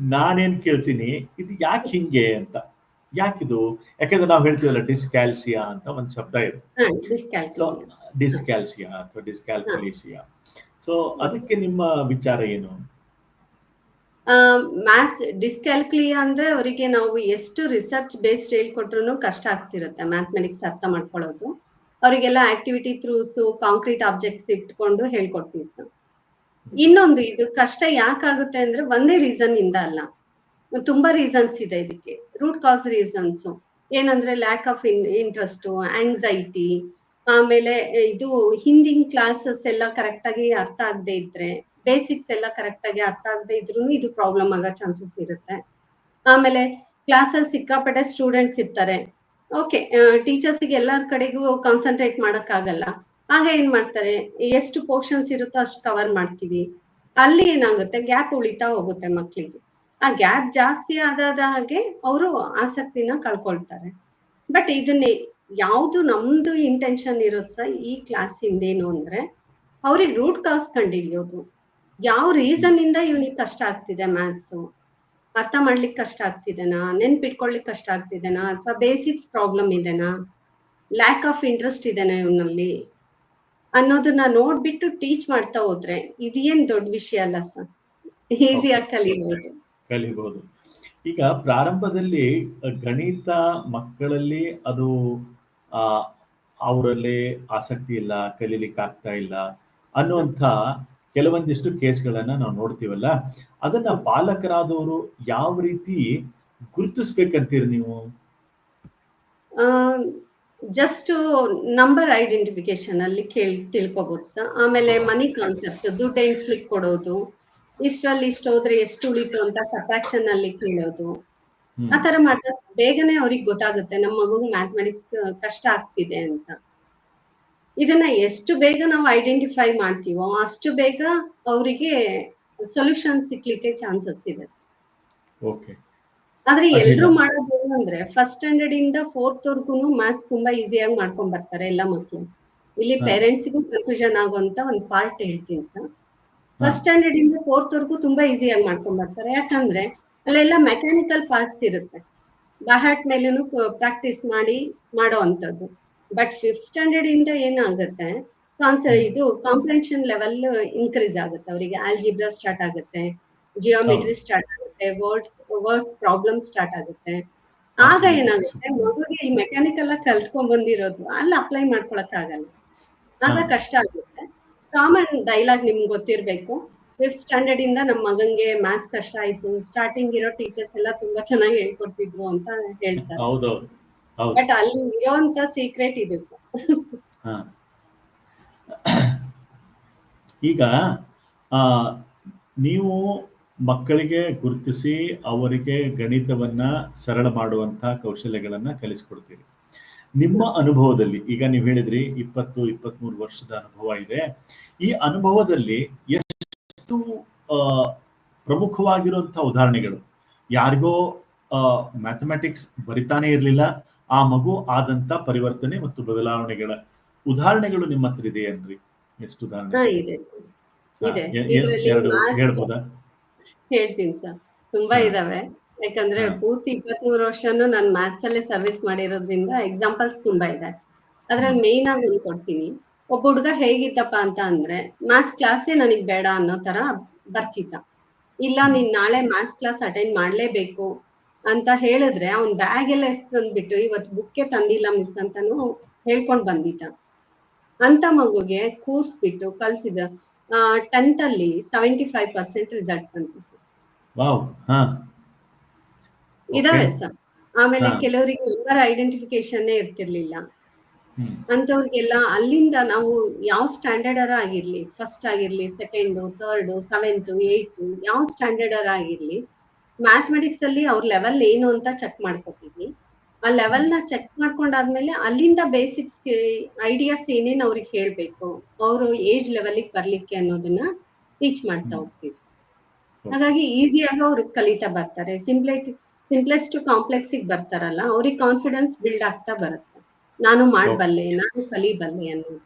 ನಾನೇನ್ ಕೇಳ್ತೀನಿ ಇದು ಯಾಕೆ ಹಿಂಗೆ ಅಂತ. ಯಾಕಿದು? ಯಾಕಂದ್ರೆ ನಾವು ಹೇಳ್ತೀವಲ್ಲ ಡಿಸ್ಕ್ಯಾಲ್ಸಿಯಾ ಅಂತ ಒಂದು ಶಬ್ದ ಇದೆ. So dyscalculia. ಅಥವಾ ಡಿಸ್ಕ್ಯಾಲ್ಕುಲೇಷಿಯಾ. ಸೊ ಅದಕ್ಕೆ ನಿಮ್ಮ ವಿಚಾರ ಏನು? ಮ್ಯಾಥ್ಸ್ ಡಿಸ್ಕ್ಯಾಲ್ಕುಲಿಯಾ ಅಂದ್ರೆ ಅವರಿಗೆ ನಾವು ಎಷ್ಟು ರಿಸರ್ಚ್ ಬೇಸ್ಡ್ ಹೇಳ್ಕೊಟ್ರು ಕಷ್ಟ ಆಗ್ತಿರುತ್ತೆ ಮ್ಯಾಥಮೆಟಿಕ್ಸ್ ಅರ್ಥ ಮಾಡ್ಕೊಳ್ಳೋದು. ಅವರಿಗೆಲ್ಲ ಆಕ್ಟಿವಿಟಿ ಥ್ರೂಸು ಕಾಂಕ್ರೀಟ್ ಆಬ್ಜೆಕ್ಟ್ಸ್ ಇಟ್ಕೊಂಡು ಹೇಳ್ಕೊಡ್ತೀವಿ ಸರ್. ಇನ್ನೊಂದು ಇದು ಕಷ್ಟ ಯಾಕಾಗುತ್ತೆ ಅಂದ್ರೆ ಒಂದೇ ರೀಸನ್ ಇಂದ ಅಲ್ಲ. ತುಂಬಾ ರೀಸನ್ಸ್ ಇದೆ ಇದಕ್ಕೆ. ರೂಟ್ ಕಾಸ್ ರೀಸನ್ಸ್ ಏನಂದ್ರೆ lack of in interest anxiety ಆಮೇಲೆ ಇದು ಹಿಂದಿನ ಕ್ಲಾಸಸ್ ಎಲ್ಲ ಕರೆಕ್ಟ್ ಆಗಿ ಅರ್ಥ ಆಗದೆ ಇದ್ರೆ ಬೇಸಿಕ್ಸ್ ಎಲ್ಲ ಕರೆಕ್ಟ್ ಆಗಿ ಅರ್ಥ ಆಗದೆ ಇದ್ರೂ ಇದು ಪ್ರಾಬ್ಲಮ್ ಆಗೋ ಚಾನ್ಸಸ್ ಇರುತ್ತೆ. ಆಮೇಲೆ ಕ್ಲಾಸಲ್ಲಿ ಸಿಕ್ಕಾಪಟ್ಟೆ ಸ್ಟೂಡೆಂಟ್ಸ್ ಇರ್ತಾರೆ. ಓಕೆ ಟೀಚರ್ಸ್ಗೆ ಎಲ್ಲರ ಕಡೆಗೂ ಕಾನ್ಸಂಟ್ರೇಟ್ ಆಗಲ್ಲ ಆಗ ಏನ್ ಮಾಡ್ತಾರೆ? ಎಷ್ಟು ಪೋರ್ಷನ್ಸ್ ಇರುತ್ತೋ ಅಷ್ಟು ಕವರ್ ಮಾಡ್ತೀವಿ. ಅಲ್ಲಿ ಏನಾಗುತ್ತೆ? ಗ್ಯಾಪ್ ಉಳಿತಾ ಹೋಗುತ್ತೆ ಮಕ್ಕಳಿಗೆ ಆ ಗ್ಯಾಪ್ ಜಾಸ್ತಿ ಆದಾದ ಹಾಗೆ ಅವರು ಆಸಕ್ತಿನ ಕಳ್ಕೊಳ್ತಾರೆ. ಬಟ್ ಇದನ್ನೇ ಯಾವುದು ನಮ್ದು ಇಂಟೆನ್ಷನ್ ಇರೋದು ಸಹ ಈ ಕ್ಲಾಸ್ ಹಿಂದೇನು ಅಂದ್ರೆ ಅವ್ರಿಗೆ ರೂಟ್ ಕಾಸ್ ಕಂಡಿಡಿಯೋದು. ಯಾವ ರೀಸನ್ ಇಂದ ಇವನಿಗೆ ಕಷ್ಟ ಆಗ್ತಿದೆ ಮ್ಯಾಥ್ಸ್ ಅರ್ಥ ಮಾಡ್ಲಿಕ್ಕೆ ಕಷ್ಟ ಆಗ್ತಿದೆನಾ? ನೆನ್ಪಿಟ್ಕೊಳ್ಲಿಕ್ಕೆ ಕಷ್ಟ ಆಗ್ತಿದೆನಾ? ಅಥವಾ ಬೇಸಿಕ್ಸ್ ಪ್ರಾಬ್ಲಮ್ ಇದೆನಾ? ಲ್ಯಾಕ್ ಆಫ್ ಇಂಟ್ರೆಸ್ಟ್ ಇದೆನಾ ಇವನಲ್ಲಿ? ಅನ್ನೋದನ್ನ ನೋಡ್ಬಿಟ್ಟು ಟೀಚ್ ಮಾಡ್ತಾ ಹೋದ್ರೆ ಇದೇನ್ ದೊಡ್ಡ ವಿಷಯ ಅಲ್ಲ ಸರ್ ಈಸಿಯಾಗಿ ಕಲಿಬಹುದು ಕಲಿಬಹುದು ಈಗ ಪ್ರಾರಂಭದಲ್ಲಿ ಗಣಿತ ಮಕ್ಕಳಲ್ಲಿ ಅದು ಆ ಅವರಲ್ಲಿ ಆಸಕ್ತಿ ಇಲ್ಲ ಕಲೀಲಿಕ್ಕೆ ಆಗ್ತಾ ಇಲ್ಲ ಅನ್ನುವಂತ ಕೆಲವೊಂದಿಷ್ಟು ಕೇಸ್ಗಳನ್ನ ನಾವು ನೋಡ್ತೀವಲ್ಲ? ಅದನ್ನ ಪಾಲಕರಾದವರು ಯಾವ ರೀತಿ ಗುರುತಿಸ್ಬೇಕಂತೀರಿ ನೀವು? ಜಸ್ಟ್ ನಂಬರ್ ಐಡೆಂಟಿಫಿಕೇಶನ್ ಅಲ್ಲಿ ಕೇಳಿ ತಿಳ್ಕೊಬಹುದು ಸರ್. ಆಮೇಲೆ ಮನಿ ಕಾನ್ಸೆಪ್ಟ್ ದುಡ್ಡು ಎಣಿಸ್ಲಿಕ್ಕೆ ಕೊಡೋದು ಇಷ್ಟರಲ್ಲಿ ಇಷ್ಟು ಹೋದ್ರೆ ಎಷ್ಟು ಉಳಿತು ಅಂತ ಸಬ್ಟ್ರಾಕ್ಷನ್ ಅಲ್ಲಿ ಕೇಳೋದು. ಆ ತರ ಮಾಡಿದ್ರೆ ಬೇಗನೆ ಅವ್ರಿಗೆ ಗೊತ್ತಾಗುತ್ತೆ ನಮ್ಮ ಮಗುಗೆ ಮ್ಯಾಥಮೆಟಿಕ್ಸ್ ಕಷ್ಟ ಆಗ್ತಿದೆ ಅಂತ. ಇದನ್ನ ಎಷ್ಟು ಬೇಗ ನಾವು ಐಡೆಂಟಿಫೈ ಮಾಡ್ತೀವೋ ಅಷ್ಟು ಬೇಗ ಅವರಿಗೆ ಸೊಲ್ಯೂಷನ್ ಸಿಕ್ಲಿಕ್ಕೆ ಚಾನ್ಸಸ್ ಇದೆ ಓಕೆ ಆದ್ರೆ ಎಲ್ಲರೂ ಎಲ್ರು ಮಾಡೋದು ಏನು ಅಂದ್ರೆ ಫಸ್ಟ್ ಸ್ಟ್ಯಾಂಡರ್ಡ್ ಇಂದ ಫೋರ್ತ್ ವರ್ಗುನು ಮ್ಯಾಥ್ಸ್ ತುಂಬಾ ಈಸಿಯಾಗಿ ಮಾಡ್ಕೊಂಡ್ ಬರ್ತಾರೆ ಎಲ್ಲ ಮಕ್ಕಳು ಇಲ್ಲಿ ಪೇರೆಂಟ್ಸ್ಗೂ ಕನ್ಫ್ಯೂಷನ್ ಆಗುವಂತ ಒಂದು ಪಾರ್ಟ್ ಹೇಳ್ತೀನಿ ಸರ್ ಫಸ್ಟ್ ಸ್ಟ್ಯಾಂಡರ್ಡ್ ಇಂದ ಫೋರ್ತ್ ವರ್ಗು ತುಂಬಾ ಈಸಿಯಾಗಿ ಮಾಡ್ಕೊಂಡ್ ಬರ್ತಾರೆ. ಯಾಕಂದ್ರೆ ಅಲ್ಲೆಲ್ಲ ಮೆಕ್ಯಾನಿಕಲ್ ಪಾರ್ಟ್ಸ್ ಇರುತ್ತೆ. ಬಹಾಟ್ ಮೇಲೂ ಪ್ರಾಕ್ಟೀಸ್ ಮಾಡಿ ಮಾಡೋ ಅಂಥದ್ದು. ಬಟ್ ಫಿಫ್ತ್ ಸ್ಟ್ಯಾಂಡರ್ಡ್ ಇಂದ ಏನಾಗುತ್ತೆ ಕಾನ್ಸರ್ ಇದು ಕಾಂಪ್ರೆನ್ಷನ್ ಲೆವೆಲ್ ಇನ್ಕ್ರೀಸ್ ಆಗುತ್ತೆ. ಅವರಿಗೆ ಆಲ್ಜಿಬ್ರಾ ಸ್ಟಾರ್ಟ್ ಆಗುತ್ತೆ ಜಿಯೋಮೆಟ್ರಿ ಸ್ಟಾರ್ಟ್ ಆಗುತ್ತೆ. ವರ್ಡ್ಸ್ ವರ್ಡ್ಸ್ ಪ್ರಾಬ್ಲಮ್ ಸ್ಟಾರ್ಟ್ ಆಗುತ್ತೆ. ಆಗ ಏನಾಗುತ್ತೆ ಮಗುಗೆ ಈ ಮೆಕ್ಯಾನಿಕಲ್ ಕಲ್ತ್ಕೊಂಡ್ ಬಂದಿರೋದು ಅಲ್ಲಿ ಅಪ್ಲೈ ಮಾಡ್ಕೊಳಕ್ ಆಗಲ್ಲ. ಆಗ ಕಷ್ಟ ಆಗುತ್ತೆ. ಕಾಮನ್ ಡೈಲಾಗ್ ನಿಮ್ಗೆ ಗೊತ್ತಿರ್ಬೇಕು. ಫಿಫ್ತ್ ಸ್ಟ್ಯಾಂಡರ್ಡ್ ಇಂದ ನಮ್ಮ ಮಗನ್ಗೆ ಮ್ಯಾಥ್ಸ್ ಕಷ್ಟ ಆಯ್ತು ಸ್ಟಾರ್ಟಿಂಗ್ ಇರೋ ಟೀಚರ್ಸ್ ಎಲ್ಲ ತುಂಬಾ ಚೆನ್ನಾಗಿ ಹೇಳ್ಕೊಡ್ತಿದ್ರು ಅಂತ ಹೇಳ್ತಾರೆ. ಬಟ್ ಅಲ್ಲಿ ಇರೋಂತ ಸೀಕ್ರೆಟ್ ಇದೆ ಸರ್. ಈಗ ನೀವು ಮಕ್ಕಳಿಗೆ ಗುರುತಿಸಿ ಅವರಿಗೆ ಗಣಿತವನ್ನ ಸರಳ ಮಾಡುವಂತ ಕೌಶಲ್ಯಗಳನ್ನ ಕಲಿಸ್ಕೊಡ್ತೀರಿ. ನಿಮ್ಮ ಅನುಭವದಲ್ಲಿ ಈಗ ನೀವು ಹೇಳಿದ್ರಿ ಇಪ್ಪತ್ತು ಇಪ್ಪತ್ಮೂರು ವರ್ಷದ ಅನುಭವ ಇದೆ. ಈ ಅನುಭವದಲ್ಲಿ ಎಷ್ಟು ಪ್ರಮುಖವಾಗಿರುವಂತಹ ಉದಾಹರಣೆಗಳು? ಯಾರಿಗೋ ಮ್ಯಾಥಮೆಟಿಕ್ಸ್ ಬರಿತಾನೆ ಇರಲಿಲ್ಲ ಆ ಮಗು ಆದಂತ ಪರಿವರ್ತನೆ ಮತ್ತು ಬದಲಾವಣೆಗಳ ಉದಾಹರಣೆಗಳು ನಿಮ್ಮ ಹತ್ರ ಇದೆ ಏನ್ರಿ ಎಷ್ಟು ಉದಾಹರಣೆ ಎರಡು ಹೇಳ್ಬೋದಾ? ಹೇಳ್ತೀನಿ ಸರ್. ತುಂಬಾ. ಇದಾವೆ. ಯಾಕಂದ್ರೆ. ಪೂರ್ತಿ ಇಪ್ಪತ್ಮೂರು ವರ್ಷನೂ ನಾನು ಮ್ಯಾಥ್ಸ್ ಅಲ್ಲೇ ಸರ್ವಿಸ್ ಮಾಡಿರೋದ್ರಿಂದ ಎಕ್ಸಾಂಪಲ್ಸ್ ತುಂಬಾ ಇದೆ. ಅದ್ರಲ್ಲಿ ಮೇನ್ ಆಗಿ ಒಂದು ಕೊಡ್ತೀನಿ. ಒಬ್ಬ ಹುಡುಗ ಹೇಗಿತ್ತಪ್ಪ ಅಂತ ಅಂದ್ರೆ ಮ್ಯಾಥ್ಸ್ ಕ್ಲಾಸೇ ನನಗ್ ಬೇಡ ಅನ್ನೋ ತರ ಬರ್ತಿದ್ದ. ಇಲ್ಲ ನೀನ್ ನಾಳೆ ಮ್ಯಾಥ್ಸ್ ಕ್ಲಾಸ್ ಅಟೆಂಡ್ ಮಾಡ್ಲೇಬೇಕು ಅಂತ ಹೇಳಿದ್ರೆ ಅವ್ನ್ ಬ್ಯಾಗ್ ಎಲ್ಲ ಬಂದ್ಬಿಟ್ಟು ಇವತ್ತು ಬುಕ್ಕೆ ತಂದಿಲ್ಲ ಮಿಸ್ ಅಂತಾನು ಹೇಳ್ಕೊಂಡ್ ಬಂದಿದ್ದ. ಅಂತ ಮಗುಗೆ ಕೂರ್ಸ್ಬಿಟ್ಟು ಕಲ್ಸಿದ ಟೆಂತ್ ಅಲ್ಲಿ ಸೆವೆಂಟಿ ಫೈವ್ ಪರ್ಸೆಂಟ್ ರಿಸಲ್ಟ್ ಬಂತು ಸರ್. ವಾವ್ ಹಾ. ಇದಾವೆ ಸರ್. ಆಮೇಲೆ ಕೆಲವರಿಗೆ ನಂಬರ್ ಐಡೆಂಟಿಫಿಕೇಶನ್ ಇರ್ತಿರ್ಲಿಲ್ಲ. ಅಂತವ್ರಿಗೆಲ್ಲ ಅಲ್ಲಿಂದ ನಾವು ಯಾವ ಸ್ಟ್ಯಾಂಡರ್ಡ್ ಆಗಿರ್ಲಿ ಫಸ್ಟ್ ಆಗಿರ್ಲಿ ಸೆಕೆಂಡ್ ಥರ್ಡ್ ಸೆವೆಂತ್ ಏಯ್ತ್ ಯಾವ ಸ್ಟ್ಯಾಂಡರ್ಡ್ ಆಗಿರ್ಲಿ ಮ್ಯಾಥಮೆಟಿಕ್ಸ್ ಅಲ್ಲಿ ಅವ್ರ ಲೆವೆಲ್ ಏನು ಅಂತ ಚೆಕ್ ಮಾಡ್ಕೊತೀವಿ. ಆ ಲೆವೆಲ್ನ ಚೆಕ್ ಮಾಡ್ಕೊಂಡಾದ್ಮೇಲೆ ಅಲ್ಲಿಂದ ಬೇಸಿಕ್ಸ್ ಐಡಿಯಾಸ್ ಏನೇನು ಅವ್ರಿಗೆ ಹೇಳ್ಬೇಕು ಅವರು ಏಜ್ ಲೆವೆಲ್ಗೆ ಬರ್ಲಿಕ್ಕೆ ಅನ್ನೋದನ್ನ ಟೀಚ್ ಮಾಡ್ತಾ ಹೋಗ್ತೀವಿ ಹಾಗಾಗಿ ಈಸಿಯಾಗಿ ಅವ್ರು ಕಲಿತಾ ಬರ್ತಾರೆ. ಸಿಂಪ್ಲೆಟ್ ಸಿಂಪ್ಲೆಸ್ಟ್ ಕಾಂಪ್ಲೆಕ್ಸ್ ಬರ್ತಾರಲ್ಲ ಅವ್ರಿಗೆ ಕಾನ್ಫಿಡೆನ್ಸ್ ಬಿಲ್ಡ್ ಆಗ್ತಾ ಬರುತ್ತೆ. ನಾನು ಮಾಡಬಲ್ಲೆ ನಾನು ಕಲಿಬಲ್ಲೆ ಅನ್ನೋದು.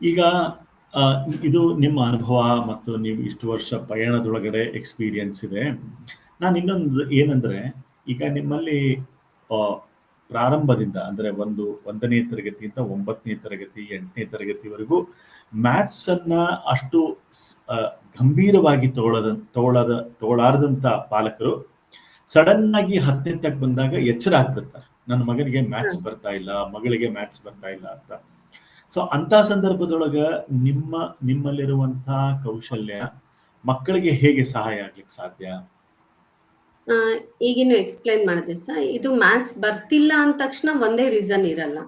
ಈಗ ಇದು ನಿಮ್ಮ ಅನುಭವ ಮತ್ತು ನೀವು ಇಷ್ಟು ವರ್ಷ ಪಯಣದೊಳಗಡೆ ಎಕ್ಸ್ಪೀರಿಯನ್ಸ್ ಇದೆ. ನಾನು ಇನ್ನೊಂದು ಏನಂದ್ರೆ ಈಗ ನಿಮ್ಮಲ್ಲಿ ಪ್ರಾರಂಭದಿಂದ ಅಂದ್ರೆ ಒಂದು ಒಂದನೇ ತರಗತಿಯಿಂದ ಒಂಬತ್ತನೇ ತರಗತಿ ಎಂಟನೇ ತರಗತಿವರೆಗೂ ಮ್ಯಾಥ್ಸ್ ಅನ್ನ ಅಷ್ಟು ಗಂಭೀರವಾಗಿ ತಗೊಳ್ಳದ ತೋಳದ ತಗೊಳ್ಳಾರದಂತ ಪಾಲಕರು ಸಡನ್ ಆಗಿ ಹತ್ತನೇ ತಕ್ಕ ಬಂದಾಗ ಎಚ್ಚರ ಆಗ್ಬಿಡ್ತಾರೆ. ನನ್ನ ಮಗನಿಗೆ ಮ್ಯಾಥ್ಸ್ ಬರ್ತಾ ಇಲ್ಲ ಮಗಳಿಗೆ ಮ್ಯಾಥ್ಸ್ ಬರ್ತಾ ಇಲ್ಲ ಅಂತ. ಸೊ ಅಂತ ಸಂದರ್ಭದೊಳಗ ನಿಮ್ಮ ನಿಮ್ಮಲ್ಲಿರುವಂತಹ ಕೌಶಲ್ಯ ಮಕ್ಕಳಿಗೆ ಹೇಗೆ ಸಹಾಯ ಆಗ್ಲಿಕ್ಕೆ ಸಾಧ್ಯ? ಆ, ಈಗಿನ್ನು ಎಕ್ಸ್ಪ್ಲೈನ್ ಮಾಡಿದೆ ಸರ್ ಇದು ಮ್ಯಾಥ್ಸ್ ಬರ್ತಿಲ್ಲ ಅಂದ ತಕ್ಷಣ ಒಂದೇ ರೀಸನ್ ಇರಲ್ಲ.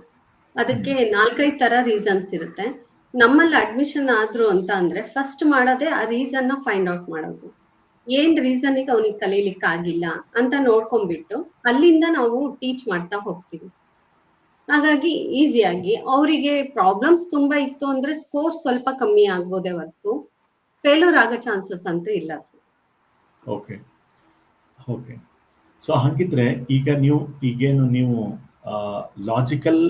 ಅದಕ್ಕೆ ನಾಲ್ಕೈದು ತರ ರೀಸನ್ಸ್ ಇರುತ್ತೆ. ನಮ್ಮಲ್ಲಿ ಅಡ್ಮಿಷನ್ ಆದ್ರು ಅಂತ ಅಂದ್ರೆ ಫಸ್ಟ್ ಮಾಡೋದೇ ಆ ರೀಸನ್ನ ಫೈಂಡ್ ಔಟ್ ಮಾಡೋದು. ಏನ್ ರೀಸನ್ ರೀಸನ್ಗೆ ಅವನಿಗೆ ಕಲೀಲಿಕ್ಕೆ ಆಗಿಲ್ಲ ಅಂತ ನೋಡ್ಕೊಂಡ್ಬಿಟ್ಟು ಅಲ್ಲಿಂದ ನಾವು ಟೀಚ್ ಮಾಡ್ತಾ ಹೋಗ್ತೀವಿ. ಹಾಗಾಗಿ ಈಸಿಯಾಗಿ ಅವರಿಗೆ ಪ್ರಾಬ್ಲಮ್ಸ್ ತುಂಬಾ ಇತ್ತು ಅಂದ್ರೆ ಸ್ಕೋರ್ ಸ್ವಲ್ಪ ಕಮ್ಮಿ ಆಗ್ಬೋದೇ ಹೊರತು ಫೇಲ್ಯೂರ್ ಆಗೋ ಚಾನ್ಸಸ್ ಅಂತ ಇಲ್ಲ ಸರ್. Okay okay. ಸೊ ಹಂಗಿದ್ರೆ ಈಗ ನೀವು ಈಗೇನು ನೀವು ಲಾಜಿಕಲ್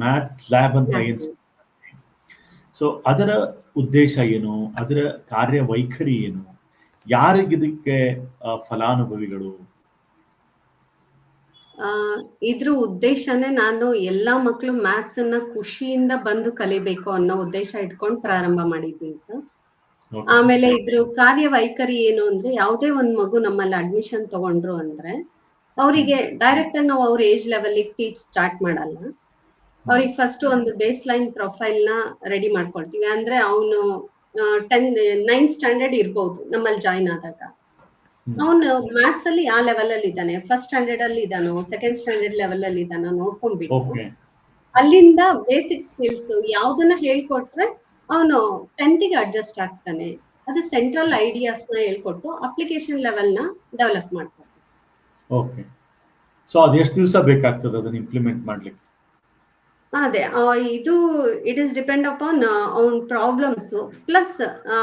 ಮ್ಯಾಥ್ ಲ್ಯಾಬ್ ಅಂತ ಏನ್ ಸೊ ಅದರ ಉದ್ದೇಶ ಏನು? ಅದರ ಕಾರ್ಯ ವೈಖರಿ ಏನು ಯಾರಿಗಿದಕ್ಕೆ ಫಲಾನುಭವಿಗಳು? ಇದ್ರ ಉದ್ದೇಶನೇ ನಾನು ಎಲ್ಲಾ ಮಕ್ಕಳು ಮ್ಯಾಥ್ಸ್ ಅನ್ನ ಖುಷಿಯಿಂದ ಬಂದು ಕಲಿಬೇಕು ಅನ್ನೋ ಉದ್ದೇಶ ಇಟ್ಕೊಂಡು ಪ್ರಾರಂಭ ಮಾಡಿದ್ದೀನಿ ಸರ್. ಆಮೇಲೆ ಇದ್ರ ಕಾರ್ಯವೈಖರಿ ಏನು ಅಂದ್ರೆ ಯಾವುದೇ ಒಂದ್ ಮಗು ನಮ್ಮಲ್ಲಿ ಅಡ್ಮಿಷನ್ ತಗೊಂಡ್ರು ಅಂದ್ರೆ ಅವರಿಗೆ ಡೈರೆಕ್ಟ್ ಆಗಿ ನಾವು ಅವ್ರ ಏಜ್ ಲೆವೆಲ್ ಟೀಚ್ ಸ್ಟಾರ್ಟ್ ಮಾಡಲ್ಲ. ಅವ್ರಿಗೆ ಫಸ್ಟ್ ಒಂದು ಬೇಸ್ ಲೈನ್ ಪ್ರೊಫೈಲ್ನ ರೆಡಿ ಮಾಡ್ಕೊಳ್ತೀವಿ. ಅಂದ್ರೆ ಅವನು ಟೆನ್ ನೈನ್ ಸ್ಟ್ಯಾಂಡರ್ಡ್ ಇರ್ಬೋದು ನಮ್ಮಲ್ಲಿ ಜಾಯಿನ್ ಆದಾಗ. ಅವನು ಮ್ಯಾಥ್ಸ್ ಅಲ್ಲಿ ಯಾವ ಲೆವೆಲ್ ಅಲ್ಲಿ ಇದ್ದಾನೆ. ಫಸ್ಟ್ ಸ್ಟ್ಯಾಂಡರ್ಡ್ ಅಲ್ಲಿ ಇದ್ದಾನೋ ಸೆಕೆಂಡ್ ಸ್ಟ್ಯಾಂಡರ್ಡ್ ಲೆವೆಲ್ ಅಲ್ಲಿ ಇದ್ದಾನೋ ನೋಡ್ಕೊಂಡ್ಬಿಟ್ಟು ಅಲ್ಲಿಂದ ಬೇಸಿಕ್ ಸ್ಕಿಲ್ಸ್ ಯಾವ್ದನ್ನ ಹೇಳ್ಕೊಟ್ರೆ ಅವನು ಟೆಂತಿಗೆ ಅಡ್ಜಸ್ಟ್ ಆಗ್ತಾನೆ. ಅದು ಸೆಂಟ್ರಲ್ ಐಡಿಯಾಸ್ನ ಹೇಳ್ಕೊಟ್ಟು ಅಪ್ಲಿಕೇಶನ್ ಲೆವೆಲ್ನ ಡೆವಲಪ್ ಮಾಡ್ತಾರೆ. ಓಕೆ ಸೊ ಅದು ಎಷ್ಟು ದಿವಸ ಬೇಕಾಗ್ತದೆ ಅದನ್ನ ಇಂಪ್ಲಿಮೆಂಟ್ ಮಾಡ್ಲಿಕ್ಕೆ? ಅದೇ ಇದು ಇಟ್ ಇಸ್ ಡಿಪೆಂಡ್ ಅಪಾನ್ ಅವನ್ ಪ್ರಾಬ್ಲಮ್ಸ್ ಪ್ಲಸ್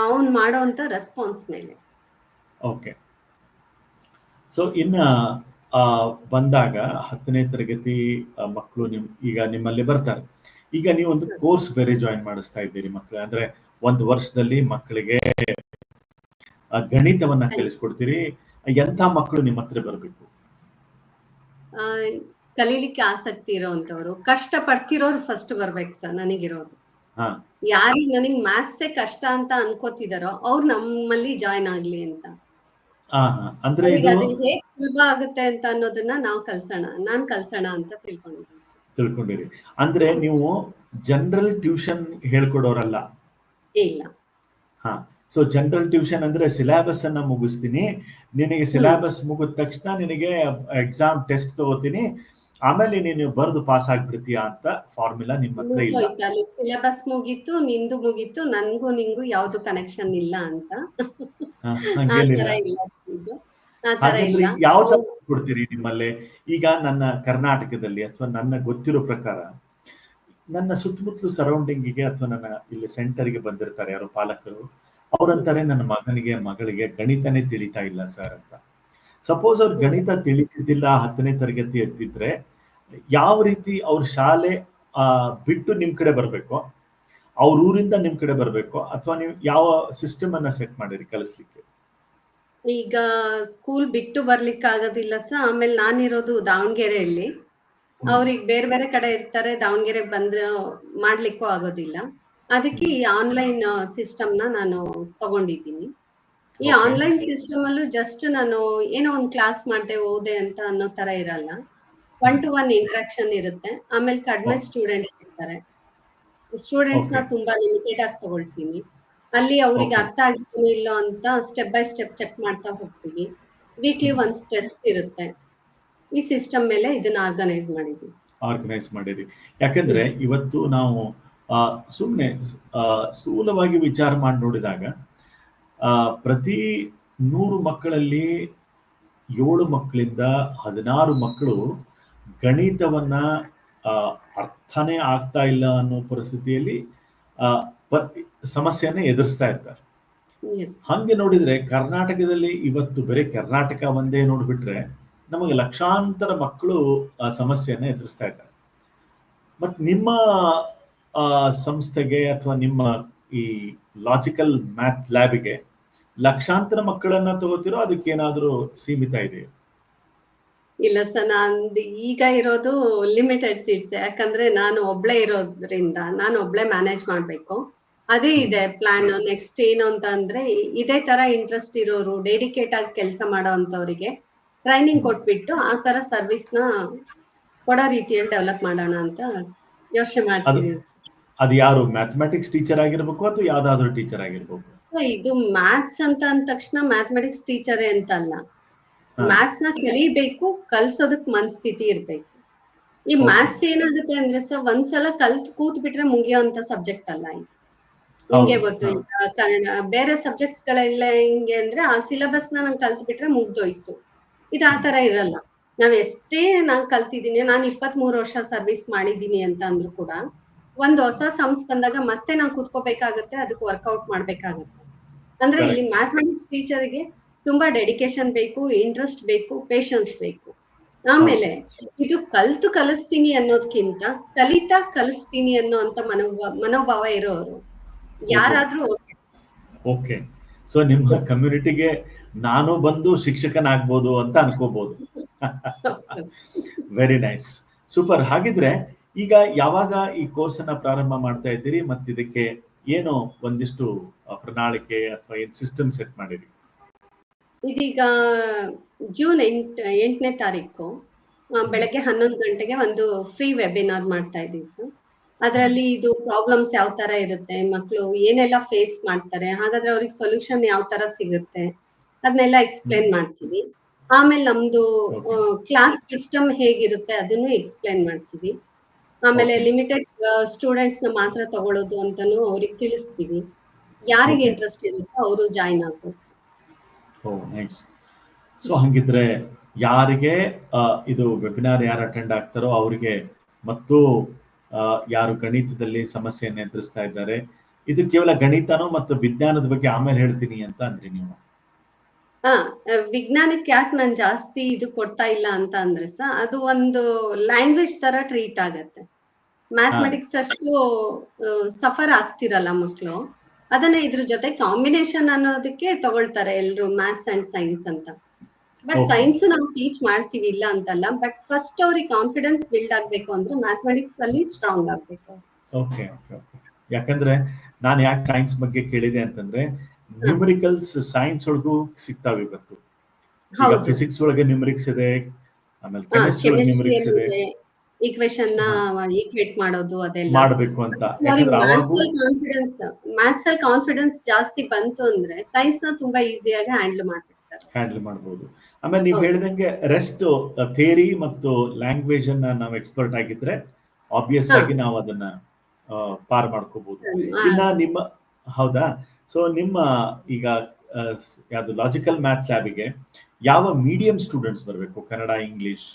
ಅವನ್ ಮಾಡೋಂತ ರೆಸ್ಪಾನ್ಸ್ ಮೇಲೆ. ಓಕೆ ಸೊ ಇನ್ನ ಬಂದಾಗ ಹತ್ತನೇ ತರಗತಿ ಮಕ್ಕಳು ನಿಮ್ ಈಗ ನಿಮ್ಮಲ್ಲಿ ಬರ್ತಾರೆ. ಈಗ ನೀವು ಒಂದು ಕೋರ್ಸ್ ಬೇರೆ ಜಾಯಿನ್ ಮಾಡಿಸ್ತಾ ಇದ್ದೀರಿ ಮಕ್ಕಳು ಅಂದ್ರೆ ಒಂದು ವರ್ಷದಲ್ಲಿ ಮಕ್ಕಳಿಗೆ ಗಣಿತವನ್ನ ಕಲಿಸ್ಕೊಡ್ತೀರಿ. ಎಂಥ ಮಕ್ಕಳು ನಿಮ್ಮ ಹತ್ರ ಬರಬೇಕು? ಕಲೀಲಿಕ್ಕೆ ಆಸಕ್ತಿ ಇರೋಂಥವ್ರು. ಕಷ್ಟ ಪಡ್ತಿರೋರು ಫಸ್ಟ್ ಬರ್ಬೇಕು ಸರ್ ನನಗಿರೋದು. ಯಾರಿಗೆ ನನಗ್ ಮ್ಯಾಥ್ಸೇ ಕಷ್ಟ ಅಂತ ಅನ್ಕೋತಿದಾರೋ ಅವ್ರು ನಮ್ಮಲ್ಲಿ ಜಾಯಿನ್ ಆಗ್ಲಿ ಅಂತ. ಅಂದ್ರೆ ಹೇಗ್ ಸುಲಭ ಆಗುತ್ತೆ ಅಂತ ಅನ್ನೋದನ್ನ ನಾವು ಕಲ್ಸೋಣ. ನಾನ್ ಕಲ್ಸೋಣ ಅಂತ ತಿಳ್ಕೊಂಡಿದ್ದೀನಿ. ತಿಳ್ಕೊಂಡಿರಿ. ಅಂದ್ರೆ ನೀವು ಜನರಲ್ ಟ್ಯೂಷನ್ ಹೇಳ್ಕೊಡೋರಲ್ಲ? ಇಲ್ಲ. ಹಾ ಸೊ ಜನರಲ್ ಟ್ಯೂಷನ್ ಅಂದ್ರೆ ಸಿಲೆಬಸ್ ಅನ್ನ ಮುಗಿಸ್ತೀನಿ. ನಿನಗೆ ಸಿಲೆಬಸ್ ಮುಗಿದ ತಕ್ಷಣ ನಿನಗೆ ಎಕ್ಸಾಮ್ ಟೆಸ್ಟ್ ತಗೋತೀನಿ. ಆಮೇಲೆ ನೀನು ಬರೆದು ಪಾಸ್ ಆಗ್ಬಿಡ್ತೀಯಾ ಅಂತ ಫಾರ್ಮುಲಾ ನಿಮ್ಮ ಹತ್ರ ಇಲ್ಲ. ಸಿಲೆಬಸ್ ಮುಗೀತು ನಿಂದು ಮುಗೀತು ನನಗೂ ನಿಂಗೂ ಯಾವ್ದು ಕನೆಕ್ಷನ್ ಇಲ್ಲ ಅಂತ. ಯಾವ ತರ ಕೊಡ್ತೀರಿ ನಿಮ್ಮಲ್ಲಿ? ಈಗ ನನ್ನ ಕರ್ನಾಟಕದಲ್ಲಿ ಅಥವಾ ನನ್ನ ಗೊತ್ತಿರೋ ಪ್ರಕಾರ ನನ್ನ ಸುತ್ತಮುತ್ತಲು ಸರೌಂಡಿಂಗಿಗೆ ಅಥವಾ ನನ್ನ ಇಲ್ಲಿ ಸೆಂಟರ್ಗೆ ಬಂದಿರ್ತಾರೆ ಯಾರು ಪಾಲಕರು ಅವ್ರಂತಾರೆ ನನ್ನ ಮಗನಿಗೆ ಮಗಳಿಗೆ ಗಣಿತನೇ ತಿಳಿತಾ ಇಲ್ಲ ಸರ್ ಅಂತ. ಸಪೋಸ್ ಅವ್ರು ಗಣಿತ ತಿಳಿತಿದ್ದಿಲ್ಲ ಹತ್ತನೇ ತರಗತಿ ಎತ್ತಿದ್ರೆ ಯಾವ ರೀತಿ ಅವ್ರ ಶಾಲೆ ಆ, ಬಿಟ್ಟು ನಿಮ್ ಕಡೆ ಬರ್ಬೇಕು ಅವ್ರ ಊರಿಂದ ನಿಮ್ ಕಡೆ ಬರ್ಬೇಕು ಅಥವಾ ನೀವು ಯಾವ ಸಿಸ್ಟಮ್ ಅನ್ನ ಸೆಟ್ ಮಾಡಿರಿ ಕಲಿಸ್ಲಿಕ್ಕೆ? ಈಗ ಸ್ಕೂಲ್ ಬಿಟ್ಟು ಬರ್ಲಿಕ್ಕೆ ಆಗೋದಿಲ್ಲ ಸರ್ ಆಮೇಲೆ ನಾನಿರೋದು ದಾವಣಗೆರೆಯಲ್ಲಿ. ಅವ್ರಿಗೆ ಬೇರೆ ಬೇರೆ ಕಡೆ ಇರ್ತಾರೆ ದಾವಣಗೆರೆ ಬಂದ್ರೆ ಮಾಡ್ಲಿಕ್ಕೂ ಆಗೋದಿಲ್ಲ. ಅದಕ್ಕೆ ಈ ಆನ್ಲೈನ್ ಸಿಸ್ಟಮ್ನ ನಾನು ತಗೊಂಡಿದ್ದೀನಿ. ಈ. ಆನ್ಲೈನ್ ಸಿಸ್ಟಮ್ ಅಲ್ಲೂ ಜಸ್ಟ್ ನಾನು ಏನೋ ಒಂದು ಕ್ಲಾಸ್ ಮಾಡ್ದೆ ಓದೆ ಅಂತ ಅನ್ನೋ ತರ ಇರಲ್ಲ. ಒನ್ ಟು ಒನ್ ಇಂಟ್ರಾಕ್ಷನ್ ಇರುತ್ತೆ. ಆಮೇಲೆ ಕಡಿಮೆ. ಸ್ಟೂಡೆಂಟ್ಸ್ ಇರ್ತಾರೆ. ಸ್ಟೂಡೆಂಟ್ಸ್ನ. ತುಂಬಾ ಲಿಮಿಟೆಡ್ ಆಗಿ ತಗೊಳ್ತೀನಿ. ಅಲ್ಲಿ ಅವ್ರಿಗೆ ಅರ್ಥ ಆಗಿದೆಯೋ ಇಲ್ಲೋ ಅಂತ ಸ್ಟೆಪ್ ಬೈ ಸ್ಟೆಪ್ ಚೆಕ್ ಮಾಡ್ತಾ ಹೋಗ್ತೀವಿ. ವೀಕ್ಲಿ ಒಂದ್ ಟೆಸ್ಟ್ ಇರುತ್ತೆ. ಈ ಸಿಸ್ಟಮ್ ಮೇಲೆ ಇದನ್ನ ಆರ್ಗನೈಸ್ ಮಾಡಿದ್ವಿ ಆರ್ಗನೈಸ್ ಮಾಡಿದ್ವಿ ಯಾಕಂದ್ರೆ ಇವತ್ತು ನಾವು ಸುಮ್ಮನೆ ಸ್ಥೂಲವಾಗಿ ವಿಚಾರ ಮಾಡಿ ನೋಡಿದಾಗ ಪ್ರತಿ ನೂರು ಮಕ್ಕಳಲ್ಲಿ ಏಳು ಮಕ್ಕಳಿಂದ ಹದಿನಾರು ಮಕ್ಕಳು ಗಣಿತವನ್ನ ಅರ್ಥನೇ ಆಗ್ತಾ ಇಲ್ಲ ಅನ್ನೋ ಪರಿಸ್ಥಿತಿಯಲ್ಲಿ ಸಮಸ್ಯೆಯನ್ನ ಎದುರಿಸ್ತಾ ಇರ್ತಾರೆ. ಹಂಗೆ ನೋಡಿದ್ರೆ ಕರ್ನಾಟಕದಲ್ಲಿ ಇವತ್ತು ಬರೀ ಕರ್ನಾಟಕ ಒಂದೇ ನೋಡ್ಬಿಟ್ರೆ ನಮಗೆ ಲಕ್ಷಾಂತರ ಮಕ್ಕಳು ಆ ಸಮಸ್ಯೆಯನ್ನ ಎದುರಿಸ್ತಾ ಇದ್ದಾರೆ. ಮತ್ ನಿಮ್ಮ ಆ, ಸಂಸ್ಥೆಗೆ ಅಥವಾ ನಿಮ್ಮ ಈ ಲಾಜಿಕಲ್ ಮ್ಯಾಥ್ ಲ್ಯಾಬ್ಗೆ ಲಕ್ಷಾಂತರ ಮಕ್ಕಳನ್ನ ತಗೋತಿರೋ ಅದಕ್ಕೇನಾದ್ರೂ ಸೀಮಿತ ಇದೆ ಇಲ್ಲ ಸರ್ ನಂದು ಈಗ ಇರೋದು ಲಿಮಿಟೆಡ್ ಸೀಟ್ಸ್ ಯಾಕಂದ್ರೆ ನಾನು ಒಬ್ಳೆ ಇರೋದ್ರಿಂದ ನಾನು ಒಬ್ಳೆ ಮ್ಯಾನೇಜ್ ಮಾಡ್ಬೇಕು. ಅದೇ ಇದೆ ಪ್ಲಾನ್ ನೆಕ್ಸ್ಟ್ ಏನು ಅಂತ ಅಂದ್ರೆ ಇದೇ ತರ ಇಂಟ್ರೆಸ್ಟ್ ಇರೋರು ಡೆಡಿಕೇಟ್ ಆಗಿ ಕೆಲಸ ಮಾಡೋ ಅಂತವ್ರಿಗೆ ಟ್ರೈನಿಂಗ್ ಕೊಟ್ಬಿಟ್ಟು ಆ ತರ ಸರ್ವಿಸ್ನ ಕೊಡೋ ರೀತಿಯಲ್ಲಿ ಡೆವಲಪ್ ಮಾಡೋಣ ಅಂತ ಯೋಚನೆ ಮಾಡ್ತೀವಿ ಅದು ಯಾರು ಮ್ಯಾಥಮೆಟಿಕ್ಸ್ ಟೀಚರ್ ಆಗಿರ್ಬೇಕು ಅಥವಾ ಯಾವ್ದಾದ್ರು ಟೀಚರ್ ಆಗಿರ್ಬೇಕು? ಇದು ಮ್ಯಾಥ್ಸ್ ಅಂತ ಅಂದ ತಕ್ಷಣ ಮ್ಯಾಥಮೆಟಿಕ್ಸ್ ಟೀಚರ್ ಅಂತ ಅಲ್ಲ ಮ್ಯಾಥ್ಸ್ನ ಕಲಿಬೇಕು ಕಲ್ಸೋದಕ್ ಮನಸ್ಥಿತಿ ಇರ್ಬೇಕು. ಈ. ಮ್ಯಾಥ್ಸ್ ಏನಾಗುತ್ತೆ ಅಂದ್ರೆ ಸರ್ ಒಂದ್ಸಲ ಕಲ್ತ್ ಕೂತ್ ಬಿಟ್ರೆ ಮುಗಿಯೋ ಅಂತ ಸಬ್ಜೆಕ್ಟ್ ಅಲ್ಲ ಇದು. ನಿಮ್ಗೆ ಗೊತ್ತು. ಕನ್ನಡ ಬೇರೆ ಸಬ್ಜೆಕ್ಟ್ಸ್ ಗಳೆಲ್ಲ ಹಿಂಗೆ ಅಂದ್ರೆ ಆ ಸಿಲೆಬಸ್ನ ನಂಗೆ ಕಲ್ತ್ ಬಿಟ್ರೆ ಮುಗ್ದೋಯ್ತು. ಇದು ಆ ತರ ಇರಲ್ಲ. ನಾವ್ ಎಷ್ಟೇ ನಾನ್ ಕಲ್ತಿದ್ದೀನಿ ನಾನು ಇಪ್ಪತ್ತ್ ಮೂರು ವರ್ಷ ಸರ್ವಿಸ್ ಮಾಡಿದ್ದೀನಿ ಅಂತ ಅಂದ್ರು ಕೂಡ ಒಂದ್ ಹೊಸ ಸಂಸ್ ಬಂದಾಗ ಮತ್ತೆ ನಾನ್ ಕುತ್ಕೋಬೇಕಾಗತ್ತೆ ಅದಕ್ಕೆ ವರ್ಕೌಟ್ ಮಾಡ್ಬೇಕಾಗತ್ತೆ. ಅಂದ್ರೆ. ಇಲ್ಲಿ ಮ್ಯಾಥಮೆಟಿಕ್ಸ್ ಟೀಚರ್ಗೆ ತುಂಬಾ ಡೆಡಿಕೇಶನ್ ಬೇಕು ಇಂಟ್ರೆಸ್ಟ್ ಬೇಕು ಪೇಶನ್ಸ್ ಬೇಕು. ಆಮೇಲೆ ಇದು ಕಲ್ತು ಕಲಿಸ್ತೀನಿ ಅನ್ನೋದ್ಕಿಂತ ಕಲಿತಾ ಕಲಿಸ್ತೀನಿ ಅನ್ನೋ ಅಂತ ಮನೋಭಾವ ಮನೋಭಾವ ಇರೋರು ಯಾರಾದ್ರೂ. ಓಕೆ ಸೊ ನಿಮ್ಮ ಕಮ್ಯುನಿಟಿಗೆ ನಾನು ಬಂದು ಶಿಕ್ಷಕನಾಗ್ಬೋದು ಅಂತ ಅನ್ಕೋಬಹುದು ವೆರಿ ನೈಸ್ ಸೂಪರ್ ಹಾಗಿದ್ರೆ ಈಗ ಯಾವಾಗ ಈ ಕೋರ್ಸ್ ಅನ್ನ ಪ್ರಾರಂಭ ಮಾಡ್ತಾ ಇದ್ದೀರಿ ಮತ್ತೆ ಇದಕ್ಕೆ ಏನು ಒಂದಿಷ್ಟು ಪ್ರಣಾಳಿಕೆ ಅಥವಾ ಏನ್ ಸಿಸ್ಟಮ್ ಸೆಟ್ ಮಾಡಿರಿ? ಇದೀಗ ಜೂನ್ ಎಂಟ್ ಎಂಟನೇ ತಾರೀಕು ಬೆಳಗ್ಗೆ ಹನ್ನೊಂದು ಗಂಟೆಗೆ ಒಂದು ಫ್ರೀ ವೆಬಿನಾರ್ ಮಾಡ್ತಾ ಇದ್ದೀವಿ ಸರ್. ಅದರಲ್ಲಿ ಇದು ಪ್ರಾಬ್ಲಮ್ಸ್ ಯಾವ ತರ ಇರುತ್ತೆ ಮಕ್ಕಳು ಏನೆಲ್ಲ ಫೇಸ್ ಮಾಡ್ತಾರೆ ಹಾಗಾದ್ರೆ ಅವ್ರಿಗೆ ಸೊಲ್ಯೂಷನ್ ಯಾವ ತರ ಸಿಗುತ್ತೆ? ಅದನ್ನೆಲ್ಲ ಎಕ್ಸ್ಪ್ಲೇನ್ ಮಾಡ್ತೀವಿ. ಆಮೇಲೆ ನಮ್ದು ಕ್ಲಾಸ್ ಸಿಸ್ಟಮ್ ಹೇಗಿರುತ್ತೆ ಅದನ್ನು ಎಕ್ಸ್ಪ್ಲೇನ್ ಮಾಡ್ತೀವಿ. ಆಮೇಲೆ ಲಿಮಿಟೆಡ್ ಸ್ಟೂಡೆಂಟ್ಸ್ನ ಮಾತ್ರ ತಗೊಳ್ಳೋದು ಅಂತಾನು ಅವ್ರಿಗೆ ತಿಳಿಸ್ತೀವಿ. ಯಾರಿಗೆ. ಇಂಟ್ರೆಸ್ಟ್ ಇರುತ್ತೋ ಅವರು ಜಾಯಿನ್ ಆಗ್ಬೋದು. ಸೊ ಹಂಗಿದ್ರೆ ಯಾರಿಗೆ ಇದು ವೆಬಿನಾರ್ ಯಾರು ಅಟೆಂಡ್ ಆಗ್ತಾರೋ ಅವರಿಗೆ ಮತ್ತು ಯಾರು ಗಣಿತದಲ್ಲಿ ಸಮಸ್ಯೆಯನ್ನು ಎದುರಿಸ್ತಾ ಇದ್ದಾರೆ. ಇದು ಕೇವಲ ಗಣಿತನೋ ಮತ್ತು ವಿಜ್ಞಾನದ ಬಗ್ಗೆ ಆಮೇಲೆ ಹೇಳ್ತೀನಿ ಅಂತ ಅಂದ್ರಿ ನೀವು? ಹಾ ವಿಜ್ಞಾನಕ್ಕೆ ಯಾಕೆ ನಾನು ಜಾಸ್ತಿ ಇದು ಕೊಡ್ತಾ ಇಲ್ಲ ಅಂತ ಅಂದ್ರೆ ಸಹ ಅದು ಒಂದು ಲ್ಯಾಂಗ್ವೇಜ್ ತರ ಟ್ರೀಟ್ ಆಗತ್ತೆ. ಮ್ಯಾಥಮೆಟಿಕ್ಸ್ ಅಷ್ಟು ಸಫರ್ ಆಗ್ತಿರಲ್ಲ ಮಕ್ಕಳು ಅದನ್ನ ಇದ್ರ ಜೊತೆ ಕಾಂಬಿನೇಷನ್ ಅನ್ನೋದಕ್ಕೆ ತಗೊಳ್ತಾರೆ ಎಲ್ರು ಮ್ಯಾಥ್ಸ್ ಅಂಡ್ ಸೈನ್ಸ್ ಅಂತ. ಬಟ್. ಸೈನ್ಸ್ ನಾವು ಟೀಚ್ ಮಾಡ್ತೀವಿ ಇಲ್ಲ ಅಂತಲ್ಲ ಬಟ್ ಫಸ್ಟ್ ಅವ್ರಿಗೆ ಕಾನ್ಫಿಡೆನ್ಸ್ ಬಿಲ್ಡ್ ಆಗ್ಬೇಕು ಅಂದ್ರೆ ಮ್ಯಾಥಮೆಟಿಕ್ಸ್ ಅಲ್ಲಿ ಸ್ಟ್ರಾಂಗ್ ಆಗ್ಬೇಕು. ಓಕೆ ಓಕೆ ಯಾಕಂದ್ರೆ ನಾನು ಯಾಕೆ ಸೈನ್ಸ್ ಬಗ್ಗೆ ಕೇಳಿದೆ ಅಂತಂದ್ರೆ ನ್ಯೂಮರಿಕಲ್ಸ್ ಸೈನ್ಸ್ ಒಳಗೂ ಸಿಗ್ತಾವೆ ಇವತ್ತು. ಈಗ ಫಿಸಿಕ್ಸ್ ಒಳಗೆ ನ್ಯೂಮರಿಕ್ಸ್ ಇದೆ ಆಮೇಲೆ ಕೆಮಿಸ್ಟ್ರಿ ಒಳಗೆ ನ್ಯೂಮರಿಕ್ಸ್ ಇದೆ. ಈಕ್ವೇಶನ್ನ ಈಕ್ವೇಟ್ ಮಾಡೋದು ಅದೆಲ್ಲ. ಮಾಡಬೇಕು ಅಂತ. ಮ್ಯಾಥ್ಸ್ ಅಲ್ಲಿ ಕಾನ್ಫಿಡೆನ್ಸ್ ಜಾಸ್ತಿ ಬಂತು ಅಂದ್ರೆ ಸೈನ್ಸ್ನ ತುಂಬಾ ಈಸಿಯಾಗಿ ಹ್ಯಾಂಡಲ್ ಮಾಡ್ಬಿಡ್ತಾರೆ. ಹ್ಯಾಂಡಲ್ ಮಾಡಬಹುದು ಆಮೇಲೆ ನೀವು ಹೇಳಿದಂಗೆ ರೆಸ್ಟ್ ಥಿಯರಿ ಮತ್ತು ಲ್ಯಾಂಗ್ವೇಜ್ ಅನ್ನ ನಾವು ಎಕ್ಸ್ಪರ್ಟ್ ಆಗಿದ್ರೆ ಆಬ್ವಿಯಸ್ ಆಗಿ ನಾವು ಅದನ್ನ ಪಾರ್ ಮಾಡ್ಕೋಬಹುದು ಇನ್ನ ನಿಮ್ಮ ಹೌದಾ? ಸೊ ನಿಮ್ಮ ಈಗ ಯಾವುದು ಲಾಜಿಕಲ್ ಮ್ಯಾಥ್ ಲ್ಯಾಬಿಗೆ ಯಾವ ಮೀಡಿಯಂ ಸ್ಟೂಡೆಂಟ್ಸ್ ಬರಬೇಕು? ಕನ್ನಡ ಇಂಗ್ಲಿಷ್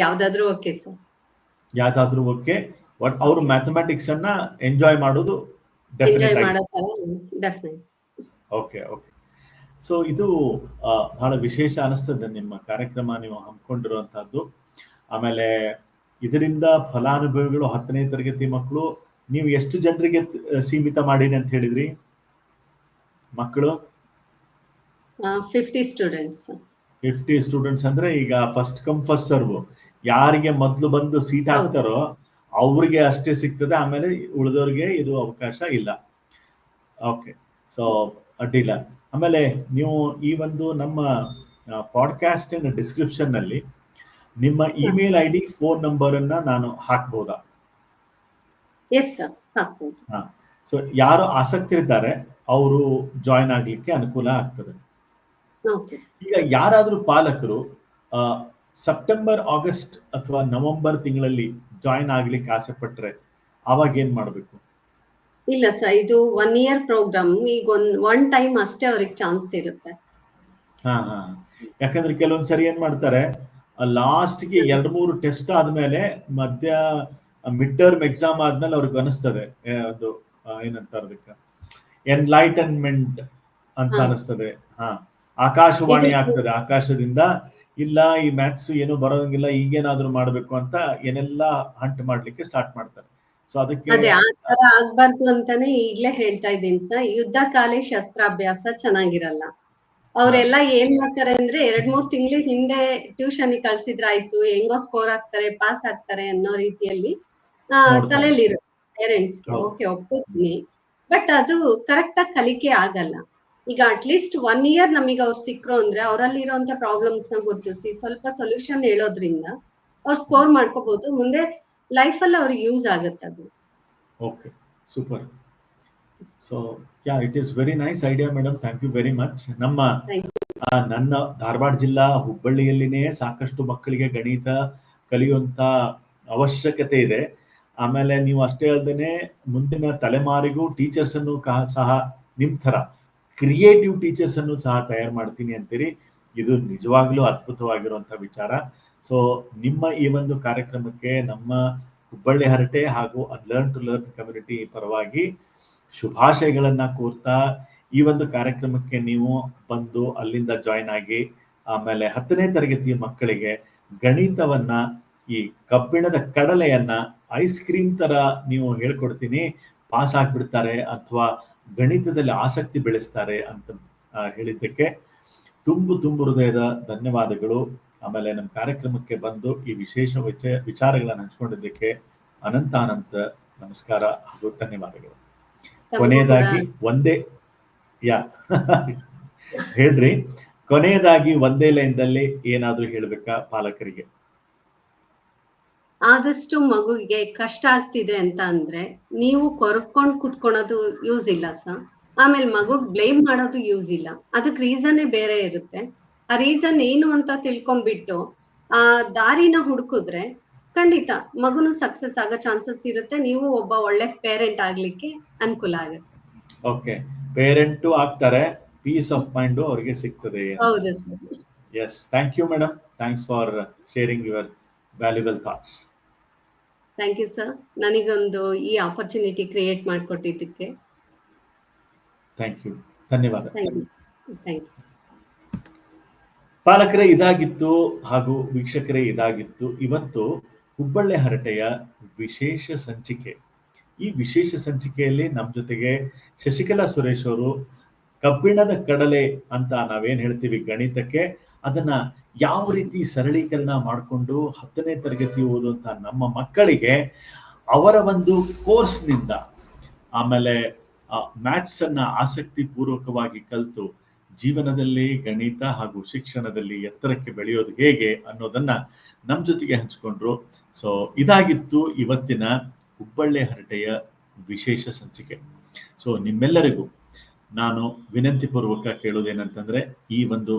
ಯಾವ್ದಾದ್ರೂ ಓಕೆ ಸರ್ ಯಾವ್ದಾದ್ರು ಓಕೆ ಬಟ್ ಅವರು ಮ್ಯಾಥಮೆಟಿಕ್ಸ್ ಅನ್ನ ಎಂಜಾಯ್ ಮಾಡೋದು ಡೆಫಿನೆಟ್ ಓಕೆ ಓಕೆ ಸೊ ಇದು ಬಹಳ ವಿಶೇಷ ಅನಿಸ್ತದೆ ನಿಮ್ಮ ಕಾರ್ಯಕ್ರಮ ನೀವು ಹಮ್ಮಿಕೊಂಡಿರುವಂತಹದ್ದು ಆಮೇಲೆ ಇದರಿಂದ ಫಲಾನುಭವಿಗಳು ಹತ್ತನೇ ತರಗತಿ ಮಕ್ಕಳು ನೀವು ಎಷ್ಟು ಜನರಿಗೆ ಸೀಮಿತ ಮಾಡೀನಿ ಅಂತ ಹೇಳಿದ್ರಿ? ಮಕ್ಕಳು? ಫಿಫ್ಟಿ ಸ್ಟೂಡೆಂಟ್ಸ್ ಫಿಫ್ಟಿ ಸ್ಟೂಡೆಂಟ್ಸ್ ಅಂದ್ರೆ ಈಗ ಫಸ್ಟ್ ಕಮ್ ಫಸ್ಟ್ ಸರ್ವ್ ಯಾರಿಗೆ ಮೊದಲು ಬಂದು ಸೀಟ್. ಹಾಕ್ತಾರೋ ಅವ್ರಿಗೆ ಅಷ್ಟೇ ಸಿಗ್ತದೆ. ಆಮೇಲೆ ಉಳಿದವ್ರಿಗೆ ಇದು ಅವಕಾಶ ಇಲ್ಲ. ಓಕೆ ಸೊ ಅಡ್ಡಿಲ್ಲ ಆಮೇಲೆ ನೀವು ಈ ಒಂದು ನಮ್ಮ ಪಾಡ್ಕಾಸ್ಟ್ ಡಿಸ್ಕ್ರಿಪ್ಷನ್ನಲ್ಲಿ ನಿಮ್ಮ email I D phone number ಅನ್ನ ನಾನು ಹಾಕ್ಬೋದಾ? ಸೊ ಯಾರು ಆಸಕ್ತಿ ಇದ್ದಾರೆ ಅವರು ಜಾಯಿನ್ ಆಗ್ಲಿಕ್ಕೆ ಅನುಕೂಲ ಆಗ್ತದೆ. ಈಗ ಯಾರಾದ್ರೂ ಪಾಲಕರು ಸೆಪ್ಟೆಂಬರ್ ಆಗಸ್ಟ್ ಅಥವಾ ನವೆಂಬರ್ ತಿಂಗಳಲ್ಲಿ ಜಾಯಿನ್ ಆಗ್ಲಿಕ್ಕೆ ಆಸೆ ಪಟ್ರೆ ಅವಾಗ ಏನ್ ಮಾಡ್ಬೇಕು? ಇಲ್ಲ ಸರ್ ಇದು ಒನ್ ಇಯರ್ ಪ್ರೋಗ್ರಾಮ್ ಈಗ ಒಂದ್ ಒನ್ ಟೈಮ್ ಅಷ್ಟೇ ಅವ್ರಿಗೆ ಚಾನ್ಸ್ ಇರುತ್ತೆ. ಹಾ ಹಾ. ಯಾಕಂದ್ರೆ ಕೆಲವೊಂದ್ ಸರಿ ಏನ್ ಮಾಡ್ತಾರೆ ಲಾಸ್ಟ್ಗೆ ಎರಡ್ ಮೂರು ಟೆಸ್ಟ್ ಆದ್ಮೇಲೆ ಮಧ್ಯ ಮಿಡ್ ಟರ್ಮ್ ಎಕ್ಸಾಮ್ ಆದ್ಮೇಲೆ ಅವ್ರಿಗೆ ಅನಿಸ್ತದೆ ಅದು ಆ, ಏನಂತಾರೆ ಅದಕ್ಕೆ ಎನ್ಲೈಟನ್ಮೆಂಟ್ ಅಂತ. ಅನಿಸ್ತದೆ. ಹಾ. ಆಕಾಶವಾಣಿ ಆಗ್ತದೆ ಆಕಾಶದಿಂದ. ಇಲ್ಲ ಈ ಮ್ಯಾಥ್ಸ್ ಏನು ಬರೋಂಗಿಲ್ಲ ಈಗೇನಾದ್ರೂ ಮಾಡ್ಬೇಕು ಅಂತ ಏನೆಲ್ಲ ಹಂಟ್ ಮಾಡ್ಲಿಕ್ಕೆ ಸ್ಟಾರ್ಟ್ ಮಾಡ್ತಾರೆ. ಸೊ ಅದಕ್ಕೆ ಅದೇ ಆ ತರ ಆಗ್ಬಾರ್ದು ಅಂತಾನೆ ಈಗ್ಲೇ ಹೇಳ್ತಾ ಇದ್ದೀನಿ ಸರ್. ಯುದ್ಧ ಕಾಲೇ ಶಸ್ತ್ರಾಭ್ಯಾಸ ಚೆನ್ನಾಗಿರಲ್ಲ. ಅವರೆಲ್ಲ ಏನ್ ಮಾಡ್ತಾರೆ ಅಂದ್ರೆ ಎರಡ್ ಮೂರ್ ತಿಂಗಳು ಹಿಂದೆ ಟ್ಯೂಷನ್ ಕಳ್ಸಿದ್ರೆ ಆಯ್ತು ಹೆಂಗೋ ಸ್ಕೋರ್ ಆಗ್ತಾರೆ ಪಾಸ್ ಆಗ್ತಾರೆ ಅನ್ನೋ ರೀತಿಯಲ್ಲಿ. ತಲೆಯಲ್ಲಿ ಇರುತ್ತೆ ಪೇರೆಂಟ್ಸ್ ಓಕೆ ಒಪ್ಪಿದ್ನಿ ಬಟ್ ಅದು ಕರೆಕ್ಟ್ ಆಗಿ ಕಲಿಕೆ ಆಗಲ್ಲ. ಈಗ ಅಟ್ಲೀಸ್ಟ್ ಒನ್ ಇಯರ್ ನಮಗೆ ಅವ್ರು ಸಿಕ್ಕರು ಅಂದ್ರೆ ಅವರಲ್ಲಿ ಇರೋಂತ ಪ್ರಾಬ್ಲಮ್ಸ್ನ ಗುರುತಿಸಿ ಸ್ವಲ್ಪ ಸೊಲ್ಯೂಷನ್ ಹೇಳೋದ್ರಿಂದ ಅವ್ರು ಸ್ಕೋರ್ ಮಾಡ್ಕೋಬಹುದು ಮುಂದೆ ಲೈಫ್ ಅಲ್ಲಿ ಅವ್ರಿಗೆ ಯೂಸ್ ಆಗುತ್ತೆ ಅದು. Okay super so yeah it is very nice idea madam thank you very much ನಮ್ಮ ನನ್ನ ಧಾರವಾಡ ಜಿಲ್ಲಾ ಹುಬ್ಬಳ್ಳಿಯಲ್ಲಿನೇ ಸಾಕಷ್ಟು ಮಕ್ಕಳಿಗೆ ಗಣಿತ ಕಲಿಯುವಂತ ಅವಶ್ಯಕತೆ ಇದೆ. ಆಮೇಲೆ ನೀವು ಅಷ್ಟೇ ಅಲ್ಲದೆ ಮುಂದಿನ ತಲೆಮಾರಿಗೂ ಟೀಚರ್ಸ್ ಅನ್ನು ಸಹ ನಿಮ್ ತರ ಕ್ರಿಯೇಟಿವ್ ಟೀಚರ್ಸ್ ಅನ್ನು ಸಹ ತಯಾರು ಮಾಡ್ತೀನಿ ಅಂತೀರಿ. ಇದು ನಿಜವಾಗ್ಲೂ ಅದ್ಭುತವಾಗಿರುವಂತಹ ವಿಚಾರ. ಸೊ ನಿಮ್ಮ ಈ ಒಂದು ಕಾರ್ಯಕ್ರಮಕ್ಕೆ ನಮ್ಮ ಹುಬ್ಬಳ್ಳಿ ಹರಟೆ ಹಾಗೂ ಲರ್ನ್ ಟು ಲರ್ನ್ ಕಮ್ಯುನಿಟಿ ಪರವಾಗಿ ಶುಭಾಶಯಗಳನ್ನ ಕೋರ್ತಾ ಈ ಒಂದು ಕಾರ್ಯಕ್ರಮಕ್ಕೆ ನೀವು ಬಂದು ಅಲ್ಲಿಂದ ಜಾಯಿನ್ ಆಗಿ ಆಮೇಲೆ ಹತ್ತನೇ ತರಗತಿಯ ಮಕ್ಕಳಿಗೆ ಗಣಿತವನ್ನ ಈ ಕಬ್ಬಿಣದ ಕಡಲೆಯನ್ನ ಐಸ್ ಕ್ರೀಮ್ ತರ ನೀವು ಹೇಳ್ಕೊಡ್ತೀನಿ ಪಾಸ್ ಆಗ್ಬಿಡ್ತಾರೆ ಅಥವಾ ಗಣಿತದಲ್ಲಿ ಆಸಕ್ತಿ ಬೆಳೆಸ್ತಾರೆ ಅಂತ ಹೇಳಿದ್ದಕ್ಕೆ ತುಂಬು ತುಂಬು ಹೃದಯದ ಧನ್ಯವಾದಗಳು. ಆಮೇಲೆ ನಮ್ಮ ಕಾರ್ಯಕ್ರಮಕ್ಕೆ ಬಂದು ಈ ವಿಶೇಷ ವಿಚ ವಿಚಾರಗಳನ್ನು ಹಂಚ್ಕೊಂಡಿದ್ದಕ್ಕೆ ಅನಂತ ಅನಂತ ನಮಸ್ಕಾರ ಹಾಗೂ ಧನ್ಯವಾದಗಳು. ಕೊನೆಯದಾಗಿ ಒಂದೇ ಯಾ ಹೇಳ್ರಿ. ಕೊನೆಯದಾಗಿ ಒಂದೇ ಲೈನ್ದಲ್ಲಿ ಏನಾದ್ರೂ ಹೇಳ್ಬೇಕಾ ಪಾಲಕರಿಗೆ? ಆದಷ್ಟು ಮಗುವಿಗೆ ಕಷ್ಟ ಆಗ್ತಿದೆ ಅಂತ ಅಂದ್ರೆ ನೀವು ಕೊರಕೊಂಡ್ ಕುತ್ಕೊಳೋದು ಯೂಸ್ ಇಲ್ಲ ಸರ್. ಆಮೇಲೆ ಮಗುಗ್ ಬ್ಲೇಮ್ ಮಾಡೋದು ಯೂಸ್ ಇಲ್ಲ. ಅದಕ್ಕೆ ರೀಸನ್ನೇ ಬೇರೆ ಇರುತ್ತೆ. ಆ ರೀಸನ್ ಏನು ಅಂತ ತಿಳ್ಕೊಂಡ್ಬಿಟ್ಟು ಆ ದಾರಿನ ಹುಡುಕಿದ್ರೆ ಖಂಡಿತ ಮಗುನು ಸಕ್ಸಸ್ ಆಗೋ ಚಾನ್ಸಸ್ ಇರುತ್ತೆ. ನೀವು ಒಬ್ಬ ಒಳ್ಳೆ ಪೇರೆಂಟ್ ಆಗ್ಲಿಕ್ಕೆ ಅನುಕೂಲ ಆಗುತ್ತೆ. ಓಕೆ ಪೇರೆಂಟು ಆಗ್ತಾರೆ ಪೀಸ್ ಆಫ್ ಮೈಂಡ್ ಅವರಿಗೆ ಸಿಗ್ತದೆ ಹೌದು sir yes thank you madam thanks for sharing your valuable thoughts thank you sir ನನಗೊಂದು ಈ ಆಪರ್ಚುನಿಟಿ ಕ್ರಿಯೇಟ್ ಮಾಡಿಕೊಟ್ಟಿದ್ದಕ್ಕೆ. ಥ್ಯಾಂಕ್ ಯು ಧನ್ಯವಾದ. ಥ್ಯಾಂಕ್ ಯು ಥ್ಯಾಂಕ್ ಯು ಪಾಲಕರೇ ಇದಾಗಿತ್ತು ಹಾಗೂ ವೀಕ್ಷಕರೇ ಇದಾಗಿತ್ತು. ಇವತ್ತು ಹುಬ್ಬಳ್ಳಿ ಹರಟೆಯ ವಿಶೇಷ ಸಂಚಿಕೆ. ಈ ವಿಶೇಷ ಸಂಚಿಕೆಯಲ್ಲಿ ನಮ್ಮ ಜೊತೆಗೆ ಶಶಿಕಲಾ ಸುರೇಶ್ ಅವರು ಕಬ್ಬಿಣದ ಕಡಲೆ ಅಂತ ನಾವೇನ್ ಹೇಳ್ತೀವಿ ಗಣಿತಕ್ಕೆ, ಅದನ್ನ ಯಾವ ರೀತಿ ಸರಳೀಕರಣ ಮಾಡಿಕೊಂಡು ಹತ್ತನೇ ತರಗತಿ ಓದುವಂತ ನಮ್ಮ ಮಕ್ಕಳಿಗೆ ಅವರ ಒಂದು ಕೋರ್ಸ್ನಿಂದ ಆಮೇಲೆ ಮ್ಯಾಥ್ಸ್ ಅನ್ನ ಆಸಕ್ತಿ ಪೂರ್ವಕವಾಗಿ ಕಲಿತು ಜೀವನದಲ್ಲಿ ಗಣಿತ ಹಾಗೂ ಶಿಕ್ಷಣದಲ್ಲಿ ಎತ್ತರಕ್ಕೆ ಬೆಳೆಯೋದು ಹೇಗೆ ಅನ್ನೋದನ್ನ ನಮ್ಮ ಜೊತೆಗೆ ಹಂಚಿಕೊಂಡ್ರು. ಸೊ ಇದಾಗಿತ್ತು ಇವತ್ತಿನ ಹುಬ್ಬಳ್ಳಿ ಹರಟೆಯ ವಿಶೇಷ ಸಂಚಿಕೆ. ಸೊ ನಿಮ್ಮೆಲ್ಲರಿಗೂ ನಾನು ವಿನಂತಿ ಪೂರ್ವಕ ಕೇಳೋದೇನಂತಂದ್ರೆ, ಈ ಒಂದು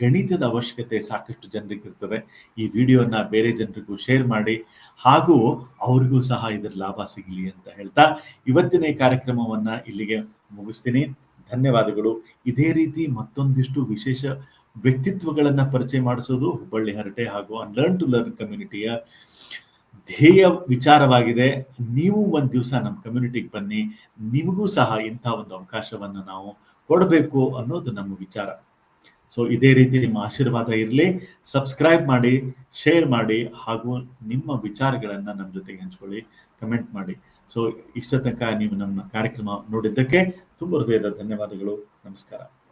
ಗಣಿತದ ಅವಶ್ಯಕತೆ ಸಾಕಷ್ಟು ಜನರಿಗೆ ಇರ್ತದೆ. ಈ ವಿಡಿಯೋನ ಬೇರೆ ಜನರಿಗೂ ಶೇರ್ ಮಾಡಿ, ಹಾಗೂ ಅವ್ರಿಗೂ ಸಹ ಇದರ ಲಾಭ ಸಿಗಲಿ ಅಂತ ಹೇಳ್ತಾ, ಇವತ್ತಿನ ಈ ಕಾರ್ಯಕ್ರಮವನ್ನ ಇಲ್ಲಿಗೆ ಮುಗಿಸ್ತೀನಿ. ಧನ್ಯವಾದಗಳು. ಇದೇ ರೀತಿ ಮತ್ತೊಂದಿಷ್ಟು ವಿಶೇಷ ವ್ಯಕ್ತಿತ್ವಗಳನ್ನ ಪರಿಚಯ ಮಾಡಿಸೋದು ಹುಬ್ಬಳ್ಳಿ ಹರಟೆ ಹಾಗೂ ಲರ್ನ್ ಟು ಲರ್ನ್ ಕಮ್ಯುನಿಟಿಯ ಧ್ಯೇಯ ವಿಚಾರವಾಗಿದೆ. ನೀವು ಒಂದು ದಿವಸ ನಮ್ಮ ಕಮ್ಯುನಿಟಿಗೆ ಬನ್ನಿ. ನಿಮಗೂ ಸಹ ಇಂಥ ಒಂದು ಅವಕಾಶವನ್ನು ನಾವು ಕೊಡಬೇಕು ಅನ್ನೋದು ನಮ್ಮ ವಿಚಾರ. ಸೊ ಇದೇ ರೀತಿ ನಿಮ್ಮ ಆಶೀರ್ವಾದ ಇರಲಿ. ಸಬ್ಸ್ಕ್ರೈಬ್ ಮಾಡಿ ಶೇರ್ ಮಾಡಿ ಹಾಗೂ ನಿಮ್ಮ ವಿಚಾರಗಳನ್ನು ನಮ್ಮ ಜೊತೆಗೆ ಹಂಚ್ಕೊಳ್ಳಿ. ಕಮೆಂಟ್ ಮಾಡಿ. ಸೊ ಇಷ್ಟ ತನಕ ನೀವು ನಮ್ಮ ಕಾರ್ಯಕ್ರಮ ನೋಡಿದ್ದಕ್ಕೆ ತುಂಬ ಹೃದಯದ ಧನ್ಯವಾದಗಳು. ನಮಸ್ಕಾರ.